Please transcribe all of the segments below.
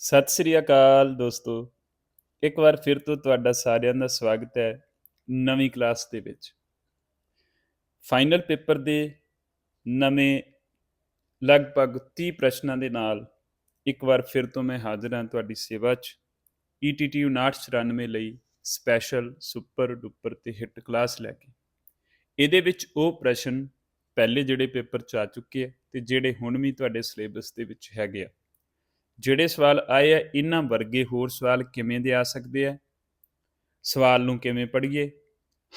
ਸਤਿ ਸ੍ਰੀ ਅਕਾਲ ਦੋਸਤੋ। ਇੱਕ ਵਾਰ ਫਿਰ ਤੋਂ ਤੁਹਾਡਾ ਸਾਰਿਆਂ ਦਾ ਸਵਾਗਤ ਹੈ ਨਵੀਂ ਕਲਾਸ ਦੇ ਵਿੱਚ। ਫਾਈਨਲ ਪੇਪਰ ਦੇ ਨਵੇਂ ਲਗਭਗ 30 ਪ੍ਰਸ਼ਨਾਂ ਦੇ ਨਾਲ ਇੱਕ ਵਾਰ ਫਿਰ ਤੋਂ ਮੈਂ ਹਾਜ਼ਰ ਹਾਂ ਤੁਹਾਡੀ ਸੇਵਾ 'ਚ। E ETT 5994 ਲਈ ਸਪੈਸ਼ਲ ਸੁਪਰ ਡੁਪਰ ਤੇ ਹਿੱਟ ਕਲਾਸ ਲੈ ਕੇ। ਇਹਦੇ ਵਿੱਚ ਉਹ ਪ੍ਰਸ਼ਨ ਪਹਿਲੇ ਜਿਹੜੇ ਪੇਪਰ 'ਚ ਆ ਚੁੱਕੇ ਆ ਤੇ ਜਿਹੜੇ ਹੁਣ ਵੀ ਤੁਹਾਡੇ ਸਿਲੇਬਸ ਦੇ ਵਿੱਚ ਹੈਗੇ ਆ। ਜਿਹੜੇ ਸਵਾਲ ਆਏ ਆ, ਇਹਨਾਂ ਵਰਗੇ ਹੋਰ ਸਵਾਲ ਕਿਵੇਂ ਦੇ ਆ ਸਕਦੇ ਆ? ਸਵਾਲ ਨੂੰ ਕਿਵੇਂ ਪੜ੍ਹੀਏ?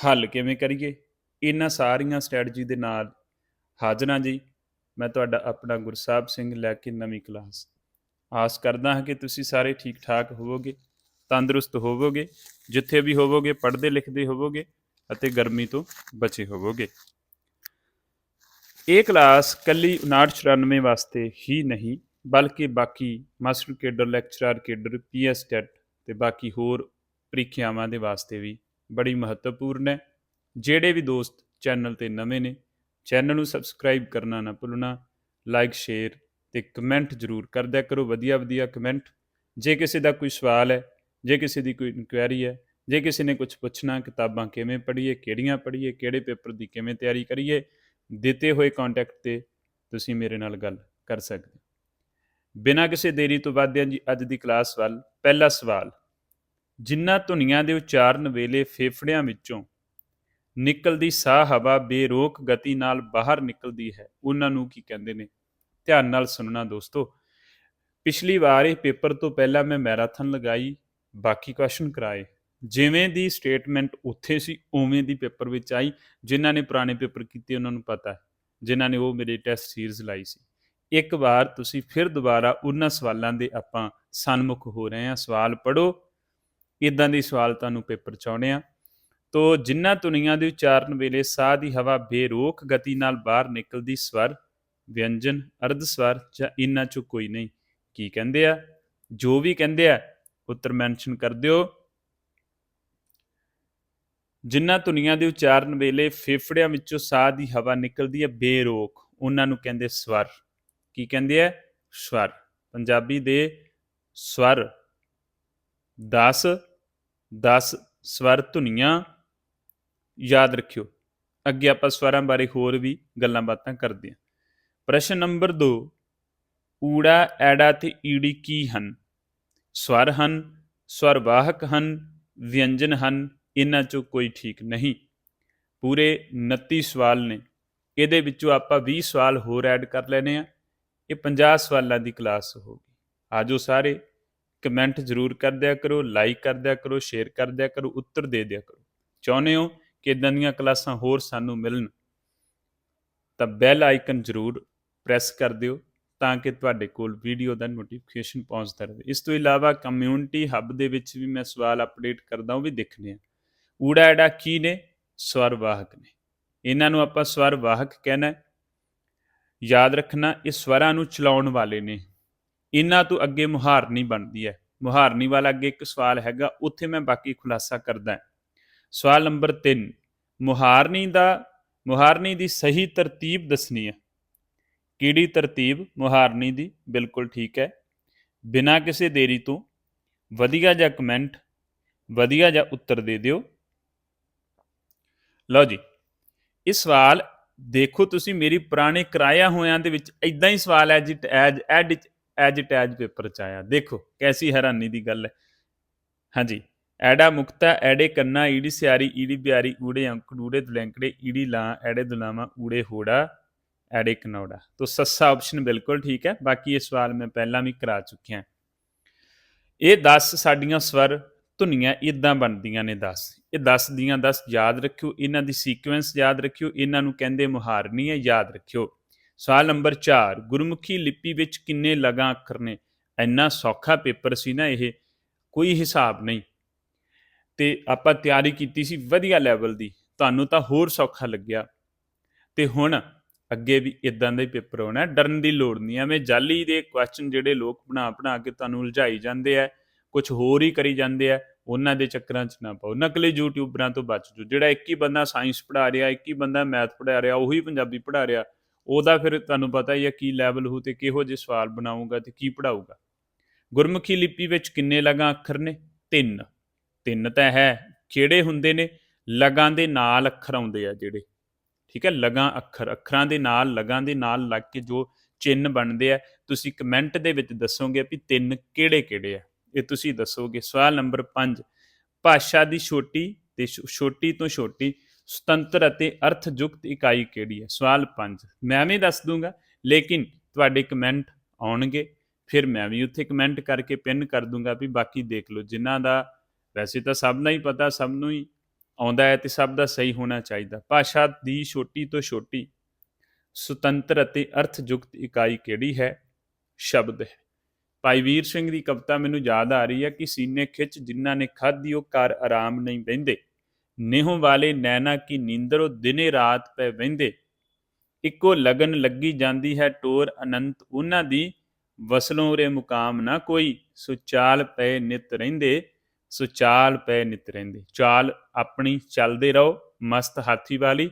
ਹੱਲ ਕਿਵੇਂ ਕਰੀਏ? ਇਹਨਾਂ ਸਾਰੀਆਂ ਸਟ੍ਰੈਟਜੀ ਦੇ ਨਾਲ ਹਾਜ਼ਰਾਂ ਜੀ। ਮੈਂ ਤੁਹਾਡਾ ਆਪਣਾ ਗੁਰਸਾਹਿਬ ਸਿੰਘ ਲੈ ਕੇ ਨਵੀਂ ਕਲਾਸ। ਆਸ ਕਰਦਾ ਹਾਂ ਕਿ ਤੁਸੀਂ ਸਾਰੇ ਠੀਕ ਠਾਕ ਹੋਵੋਗੇ, ਤੰਦਰੁਸਤ ਹੋਵੋਗੇ, ਜਿੱਥੇ ਵੀ ਹੋਵੋਗੇ, ਪੜ੍ਹਦੇ ਲਿਖਦੇ ਹੋਵੋਗੇ ਅਤੇ ਗਰਮੀ ਤੋਂ ਬਚੇ ਹੋਵੋਗੇ। ਇਹ ਕਲਾਸ ਕੱਲੀ 5994 ਵਾਸਤੇ ਹੀ ਨਹੀਂ ਬਲਕਿ ਬਾਕੀ master cadre, lecturer cadre, PS TET ਤੇ ਬਾਕੀ ਹੋਰ ਪ੍ਰੀਖਿਆਵਾਂ ਦੇ ਵਾਸਤੇ ਵੀ ਬੜੀ ਮਹੱਤਵਪੂਰਨ ਹੈ। ਜਿਹੜੇ ਵੀ ਦੋਸਤ ਚੈਨਲ ਤੇ ਨਵੇਂ ਨੇ, ਚੈਨਲ ਨੂੰ ਸਬਸਕ੍ਰਾਈਬ ਕਰਨਾ ਨਾ ਭੁੱਲਣਾ, ਲਾਈਕ, ਸ਼ੇਅਰ ਤੇ ਕਮੈਂਟ ਜ਼ਰੂਰ ਕਰਦਿਆ ਕਰੋ। ਵਧੀਆ ਵਧੀਆ ਕਮੈਂਟ। ਜੇ ਕਿਸੇ ਦਾ ਕੋਈ ਸਵਾਲ ਹੈ, ਜੇ ਕਿਸੇ ਦੀ ਕੋਈ ਇਨਕੁਆਇਰੀ ਹੈ, ਜੇ ਕਿਸੇ ਨੇ ਕੁਝ ਪੁੱਛਣਾ, ਕਿਤਾਬਾਂ ਕਿਵੇਂ ਪੜ੍ਹੀਏ, ਕਿਹੜੀਆਂ ਪੜ੍ਹੀਏ, ਕਿਹੜੇ ਪੇਪਰ ਦੀ ਕਿਵੇਂ ਤਿਆਰੀ ਕਰੀਏ, ਦਿੱਤੇ ਹੋਏ ਕੰਟੈਕਟ ਤੇ ਤੁਸੀਂ ਮੇਰੇ ਨਾਲ ਗੱਲ ਕਰ ਸਕਦੇ ਬਿਨਾਂ ਕਿਸੇ ਦੇਰੀ ਤੋਂ ਵਧਦਿਆਂ ਜੀ ਅੱਜ ਦੀ ਕਲਾਸ ਵੱਲ ਪਹਿਲਾ ਸਵਾਲ ਜਿਨ੍ਹਾਂ ਧੁਨੀਆਂ ਦੇ ਉਚਾਰਨ ਵੇਲੇ ਫੇਫੜਿਆਂ ਵਿੱਚੋਂ ਨਿਕਲਦੀ ਸਾਹ ਹਵਾ ਬੇਰੋਕ ਗਤੀ ਨਾਲ ਬਾਹਰ ਨਿਕਲਦੀ ਹੈ, ਉਹਨਾਂ ਨੂੰ ਕੀ ਕਹਿੰਦੇ ਨੇ? ਧਿਆਨ ਨਾਲ ਸੁਣਨਾ ਦੋਸਤੋ। ਪਿਛਲੀ ਵਾਰ ਇਹ ਪੇਪਰ ਤੋਂ ਪਹਿਲਾਂ ਮੈਂ ਮੈਰਾਥਨ ਲਗਾਈ, ਬਾਕੀ ਕੁਐਸਚਨ ਕਰਾਏ। ਜਿਵੇਂ ਦੀ ਸਟੇਟਮੈਂਟ ਉੱਥੇ ਸੀ, ਉਵੇਂ ਦੀ ਪੇਪਰ ਵਿੱਚ ਆਈ। ਜਿਨ੍ਹਾਂ ਨੇ ਪੁਰਾਣੇ ਪੇਪਰ ਕੀਤੇ, ਉਹਨਾਂ ਨੂੰ ਪਤਾ ਜਿਨ੍ਹਾਂ ਨੇ ਉਹ ਮੇਰੇ ਟੈਸਟ ਸੀਰੀਜ਼ ਲਾਈ ਸੀ। ਇੱਕ ਵਾਰ ਤੁਸੀਂ ਫਿਰ ਦੁਬਾਰਾ ਉਹਨਾਂ ਸਵਾਲਾਂ ਦੇ ਆਪਾਂ ਸਨਮੁਖ ਹੋ ਰਹੇ ਹਾਂ। ਸਵਾਲ ਪੜੋ ਇਦਾਂ ਦੇ ਸਵਾਲ ਤੁਹਾਨੂੰ ਪੇਪਰ ਚ ਆਉਣੇ ਆ। ਤੋ ਜਿਨ੍ਹਾਂ ਧੁਨੀਆਂ ਦੇ ਉਚਾਰਨ ਵੇਲੇ ਸਾਹ ਦੀ ਹਵਾ ਬੇਰੋਕ ਗਤੀ ਨਾਲ ਬਾਹਰ ਨਿਕਲਦੀ ਸਵਰ, ਵਿਅੰਜਨ, ਅਰਧ ਸਵਰ ਜਾਂ ਇਨ੍ਹਾਂ ਚੋਂ ਕੋਈ ਨਹੀਂ, ਕੀ ਕਹਿੰਦੇ ਆ? ਜੋ ਵੀ ਕਹਿੰਦੇ ਆ, ਉੱਤਰ ਮੈਂਸ਼ਨ ਕਰ ਦਿਓ। ਜਿਨ੍ਹਾਂ ਧੁਨੀਆਂ ਦੇ ਉਚਾਰਨ ਵੇਲੇ ਫੇਫੜਿਆਂ ਵਿੱਚੋਂ ਸਾਹ ਦੀ ਹਵਾ ਨਿਕਲਦੀ ਹੈ, ਬੇਰੋਕ, ਉਹਨਾਂ ਨੂੰ ਕਹਿੰਦੇ ਸਵਰ। ਕੀ ਕਹਿੰਦੇ ਆ? ਸਵਰ। ਪੰਜਾਬੀ ਦੇ ਸਵਰ। 10 10 ਸਵਰ ਧੁਨੀਆਂ, ਯਾਦ ਰੱਖਿਓ। ਅੱਗੇ ਆਪਾਂ ਸਵਰਾਂ ਬਾਰੇ ਹੋਰ ਵੀ ਗੱਲਾਂ ਬਾਤਾਂ ਕਰਦੇ ਹਾਂ। ਪ੍ਰਸ਼ਨ ਨੰਬਰ 2 ਊੜਾ, ਐੜਾ ਤੇ ਈੜੀ ਕੀ ਹਨ? ਸਵਰ ਹਨ ਸਵਰ ਵਾਹਕ ਹਨ, ਵਿਅੰਜਨ ਹਨ, ਇਹਨਾਂ ਚੋਂ ਕੋਈ ਠੀਕ ਨਹੀਂ। ਪੂਰੇ 29 ਸਵਾਲ ਨੇ। ਇਹਦੇ ਵਿੱਚੋਂ ਆਪਾਂ 20 ਸਵਾਲ ਹੋਰ ਐਡ ਕਰ ਲੈਨੇ ਆ। ਇਹ 50 ਸਵਾਲਾਂ ਦੀ ਕਲਾਸ ਹੋਗੀ ਆਜੋ ਸਾਰੇ ਕਮੈਂਟ ਜ਼ਰੂਰ ਕਰ ਦਿਆ ਕਰੋ, ਲਾਈਕ ਕਰ ਦਿਆ ਕਰੋ, ਸ਼ੇਅਰ ਕਰ ਦਿਆ ਕਰੋ, ਉੱਤਰ ਦੇ ਦਿਆ ਕਰੋ। ਚਾਹੁੰਦੇ ਹੋ ਕਿ ਇਦਾਂ ਦੀਆਂ ਕਲਾਸਾਂ ਹੋਰ ਸਾਨੂੰ ਮਿਲਣ? ਤਾਂ ਬੈਲ ਆਈਕਨ ਜ਼ਰੂਰ ਪ੍ਰੈਸ ਕਰ ਦਿਓ ਤਾਂ ਕਿ ਤੁਹਾਡੇ ਕੋਲ ਵੀਡੀਓ ਦਾ ਨੋਟੀਫਿਕੇਸ਼ਨ ਪਹੁੰਚਦਾ ਰਹੇ। ਇਸ ਤੋਂ ਇਲਾਵਾ ਕਮਿਊਨਿਟੀ ਹੱਬ ਦੇ ਵਿੱਚ ਵੀ ਮੈਂ ਸਵਾਲ ਅਪਡੇਟ ਕਰਦਾ ਉਹ ਵੀ ਦੇਖਣੇ ਆ। ਊੜਾ ਐੜਾ ਕੀ ਨੇ? ਸਵਰਵਾਹਕ ਨੇ। ਇਹਨਾਂ ਨੂੰ ਆਪਾਂ ਸਵਰਵਾਹਕ ਕਹਿਣਾ ਹੈ। ਯਾਦ ਰੱਖਣਾ, ਇਹ ਸਵਰਾਂ ਨੂੰ ਚਲਾਉਣ ਵਾਲੇ ਨੇ। ਇਹਨਾਂ ਤੋਂ ਅੱਗੇ ਮੁਹਾਰਨੀ ਬਣਦੀ ਹੈ। ਮੁਹਾਰਨੀ ਵਾਲਾ ਅੱਗੇ ਇੱਕ ਸਵਾਲ ਹੈਗਾ, ਉੱਥੇ ਮੈਂ ਬਾਕੀ ਖੁਲਾਸਾ ਕਰਦਾ ਸਵਾਲ ਨੰਬਰ 3 ਮੁਹਾਰਨੀ ਦਾ, ਮੁਹਾਰਨੀ ਦੀ ਸਹੀ ਤਰਤੀਬ ਦੱਸਣੀ ਹੈ। ਕਿਹੜੀ ਤਰਤੀਬ? ਮੁਹਾਰਨੀ ਦੀ, ਬਿਲਕੁਲ ਠੀਕ ਹੈ। ਬਿਨਾਂ ਕਿਸੇ ਦੇਰੀ ਤੋਂ, ਵਧੀਆ ਜਿਹਾ ਕਮੈਂਟ, ਵਧੀਆ ਜਿਹਾ ਉੱਤਰ ਦੇ ਦਿਓ। ਲਓ ਜੀ ਇਹ ਸਵਾਲ ਦੇਖੋ ਤੁਸੀਂ ਮੇਰੀ ਪੁਰਾਣੇ ਕਰਾਇਆ ਹੋਇਆਂ ਦੇ ਵਿੱਚ ਇਦਾਂ ਹੀ ਸਵਾਲ as it is and as it is paper ਚ ਆਇਆ। ਦੇਖੋ, ਕੈਸੀ ਹੈਰਾਨੀ ਦੀ ਗੱਲ ਹੈ। ਹਾਂਜੀ। ਐਡਾ ਮੁਕਤਾ ਐੜੇ ਕੰਨਾ, ਈੜੀ ਸਿਆਰੀ, ਈੜੀ ਬਿਆਰੀ ਊੜੇ ਅੰਕ, ਊੜੇ ਦੁਲੈਂਕੜੇ, ਈੜੀ ਲਾਂ, ਐੜੇ ਦੁਲਾਵਾ, ਊੜੇ ਹੋੜਾ, ਐੜੇ ਕਨੌੜਾ। ਤੋਂ ਸੱਸਾ ਆਪਸ਼ਨ ਬਿਲਕੁਲ ਠੀਕ ਹੈ। ਬਾਕੀ ਇਹ ਸਵਾਲ ਮੈਂ ਪਹਿਲਾਂ ਵੀ ਕਰਾ ਚੁੱਕਿਆ। ਇਹ 10 ਸਾਡੀਆਂ ਸਵਰ ਧੁਨੀਆਂ ਇਦਾਂ ਬਣਦੀਆਂ ਨੇ 10 ਇਹ 10 ਦੀਆਂ 10 ਯਾਦ ਰੱਖਿਓ, ਇਹਨਾਂ ਦੀ ਸੀਕੁਐਂਸ ਯਾਦ ਰੱਖਿਓ, ਇਹਨਾਂ ਨੂੰ ਕਹਿੰਦੇ ਮੁਹਾਰਨੀ ਹੈ, ਯਾਦ ਰੱਖਿਓ। ਸਵਾਲ ਨੰਬਰ 4 ਗੁਰਮੁਖੀ ਲਿਪੀ ਵਿੱਚ ਕਿੰਨੇ ਲਗਾਂ ਅੱਖਰ ਨੇ? ਇੰਨਾ ਸੌਖਾ ਪੇਪਰ ਸੀ ਨਾ ਇਹ, ਕੋਈ ਹਿਸਾਬ ਨਹੀਂ। ਤੇ ਆਪਾਂ ਤਿਆਰੀ ਕੀਤੀ ਸੀ ਵਧੀਆ ਲੈਵਲ ਦੀ, ਤੁਹਾਨੂੰ ਤਾਂ ਹੋਰ ਸੌਖਾ ਲੱਗਿਆ। ਤੇ ਹੁਣ ਅੱਗੇ ਵੀ ਇਦਾਂ ਦਾ ਹੀ ਪੇਪਰ ਹੋਣਾ ਡਰਨ ਦੀ ਲੋੜ ਨਹੀਂ, ਐਵੇਂ ਜਾਲੀ ਦੇ ਕੁਐਸਚਨ ਜਿਹੜੇ ਲੋਕ ਬਣਾ ਬਣਾ ਕੇ ਤੁਹਾਨੂੰ ਉਲਝਾਈ ਜਾਂਦੇ ਆ ਕੁਝ ਹੋਰ ਹੀ ਕਰੀ ਜਾਂਦੇ ਆ। ਉਹਨਾਂ ਦੇ ਚੱਕਰਾਂ 'ਚ ਨਾ ਪਾਓ। ਨਕਲੀ ਯੂਟਿਊਬਰਾਂ ਤੋਂ ਬਚ ਜਾਓ। ਜਿਹੜਾ ਇੱਕ ਹੀ ਬੰਦਾ ਸਾਇੰਸ ਪੜ੍ਹਾ ਰਿਹਾ, ਇੱਕ ਹੀ ਬੰਦਾ ਮੈਥ ਪੜ੍ਹਾ ਰਿਹਾ, ਉਹੀ ਪੰਜਾਬੀ ਪੜ੍ਹਾ ਰਿਹਾ, ਉਹਦਾ ਫਿਰ ਤੁਹਾਨੂੰ ਪਤਾ ਹੀ ਹੈ ਕੀ ਲੈਵਲ ਹੋ ਤੇ ਕਿਹੋ ਜਿਹੇ ਸਵਾਲ ਬਣਾਊਗਾ ਤੇ ਕੀ ਪੜਾਊਗਾ ਗੁਰਮੁਖੀ ਲਿਪੀ ਵਿੱਚ ਕਿੰਨੇ ਲਗਾਂ ਅੱਖਰ ਨੇ? ਤਿੰਨ। ਤਿੰਨ ਤਾਂ ਹੈ। ਕਿਹੜੇ ਹੁੰਦੇ ਨੇ? ਲਗਾਂ ਦੇ ਨਾਲ ਅੱਖਰ ਆਉਂਦੇ ਆ ਜਿਹੜੇ। ਠੀਕ ਹੈ? ਲਗਾਂ ਅੱਖਰ। ਅੱਖਰਾਂ ਦੇ ਨਾਲ, ਲਗਾਂ ਦੇ ਨਾਲ ਲੱਗ ਕੇ ਜੋ ਚਿੰਨ ਬਣਦੇ ਆ, ਤੁਸੀਂ ਕਮੈਂਟ ਦੇ ਵਿੱਚ ਦੱਸੋਗੇ ਵੀ ਤਿੰਨ ਕਿਹੜੇ ਕਿਹੜੇ ਆ। ਇਹ ਤੁਸੀਂ ਦੱਸੋਗੇ। ਸਵਾਲ ਨੰਬਰ 5 ਭਾਸ਼ਾ ਦੀ ਛੋਟੀ ਤੇ ਛੋ- ਛੋਟੀ ਤੋਂ ਛੋਟੀ ਸੁਤੰਤਰ ਅਤੇ ਅਰਥਯੁਕਤ ਇਕਾਈ ਕਿਹੜੀ ਹੈ? ਸਵਾਲ 5 ਮੈਂ ਵੀ ਦੱਸ ਦੂੰਗਾ, ਲੇਕਿਨ ਤੁਹਾਡੇ ਕਮੈਂਟ ਆਉਣਗੇ, ਫਿਰ ਮੈਂ ਵੀ ਉੱਥੇ ਕਮੈਂਟ ਕਰਕੇ ਪਿੰਨ ਕਰ ਦੂੰਗਾ ਵੀ ਬਾਕੀ ਦੇਖ ਲਓ, ਜਿਨ੍ਹਾਂ ਦਾ ਵੈਸੇ ਤਾਂ ਸਭ ਦਾ ਹੀ ਪਤਾ, ਸਭ ਨੂੰ ਹੀ ਆਉਂਦਾ ਹੈ ਤੇ ਸਭ ਦਾ ਸਹੀ ਹੋਣਾ ਚਾਹੀਦਾ। ਭਾਸ਼ਾ ਦੀ ਛੋਟੀ ਤੋਂ ਛੋਟੀ ਸੁਤੰਤਰ ਅਤੇ ਅਰਥਯੁਕਤ ਇਕਾਈ ਕਿਹੜੀ ਹੈ? ਸ਼ਬਦ ਹੈ। ਭਾਈ ਵੀਰ ਸਿੰਘ ਦੀ ਕਵਿਤਾ ਮੈਨੂੰ ਯਾਦ ਆ ਰਹੀ ਹੈ ਕਿ ਸੀਨੇ ਖਿੱਚ ਜਿਨ੍ਹਾਂ ਨੇ ਖਾਧੀ ਉਹ ਘਰ ਆਰਾਮ ਨਹੀਂ ਬਹਿੰਦੇ ਨਿਹੋਂ ਵਾਲੇ ਨੈਣਾ ਕੀ ਨੀਂਦਰੋ ਦਿਨੇ ਰਾਤ ਪੈ ਵਹਿੰਦੇ। ਇੱਕੋ ਲਗਨ ਲੱਗੀ ਜਾਂਦੀ ਹੈ ਟੋਰ ਅਨੰਤ ਉਹਨਾਂ ਦੀ। ਵਸਲੋਂ ਰੇ ਮੁਕਾਮ ਨਾ ਕੋਈ ਸੁਚਾਲ ਪਏ ਨਿਤ ਰਹਿੰਦੇ ਸੁਚਾਲ ਪਏ ਨਿਤ ਰਹਿੰਦੇ। ਚਾਲ ਆਪਣੀ ਚੱਲਦੇ ਰਹੋ, ਮਸਤ ਹਾਥੀ ਵਾਲੀ।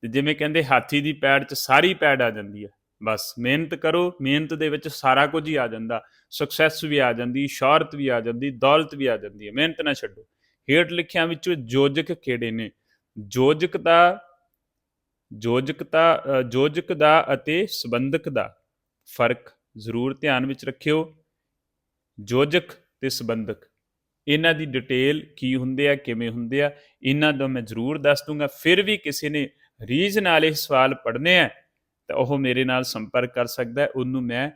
ਤੇ ਜਿਵੇਂ ਕਹਿੰਦੇ, ਹਾਥੀ ਦੀ ਪੈੜ 'ਚ ਸਾਰੀ ਪੈੜ ਆ ਜਾਂਦੀ ਹੈ। ਬਸ ਮਿਹਨਤ ਕਰੋ ਮਿਹਨਤ ਦੇ ਵਿੱਚ ਸਾਰਾ ਕੁਝ ਹੀ ਆ ਜਾਂਦਾ। ਸਕਸੈਸ ਵੀ ਆ ਜਾਂਦੀ ਸ਼ੌਹਰਤ ਵੀ ਆ ਜਾਂਦੀ ਦੌਲਤ ਵੀ ਆ ਜਾਂਦੀ ਹੈ। ਮਿਹਨਤ ਨਾ ਛੱਡੋ। ਹੇਠ ਲਿਖਿਆਂ ਵਿੱਚੋਂ ਯੋਜਕ ਕਿਹੜੇ ਨੇ? ਯੋਜਕ ਦਾ ਯੋਜਕਤਾ ਅ, ਯੋਜਕ ਦਾ ਅਤੇ ਸੰਬੰਧਕ ਦਾ ਫ਼ਰਕ ਜ਼ਰੂਰ ਧਿਆਨ ਵਿੱਚ ਰੱਖਿਓ। ਯੋਜਕ ਤੇ ਸੰਬੰਧਕ ਇਹਨਾਂ ਦੀ ਡਿਟੇਲ ਕੀ ਹੁੰਦੇ ਆ ਕਿਵੇਂ ਹੁੰਦੇ ਆ ਇਹਨਾਂ ਦਾ ਮੈਂ ਜ਼ਰੂਰ ਦੱਸ ਦੂੰਗਾ। ਫਿਰ ਵੀ ਕਿਸੇ ਨੇ ਰੀਝ ਨਾਲ ਇਹ ਸਵਾਲ ਪੜ੍ਹਨੇ ਆ ਤਾਂ ਉਹ ਮੇਰੇ ਨਾਲ ਸੰਪਰਕ ਕਰ ਸਕਦਾ ਹੈ। ਉਹਨੂੰ ਮੈਂ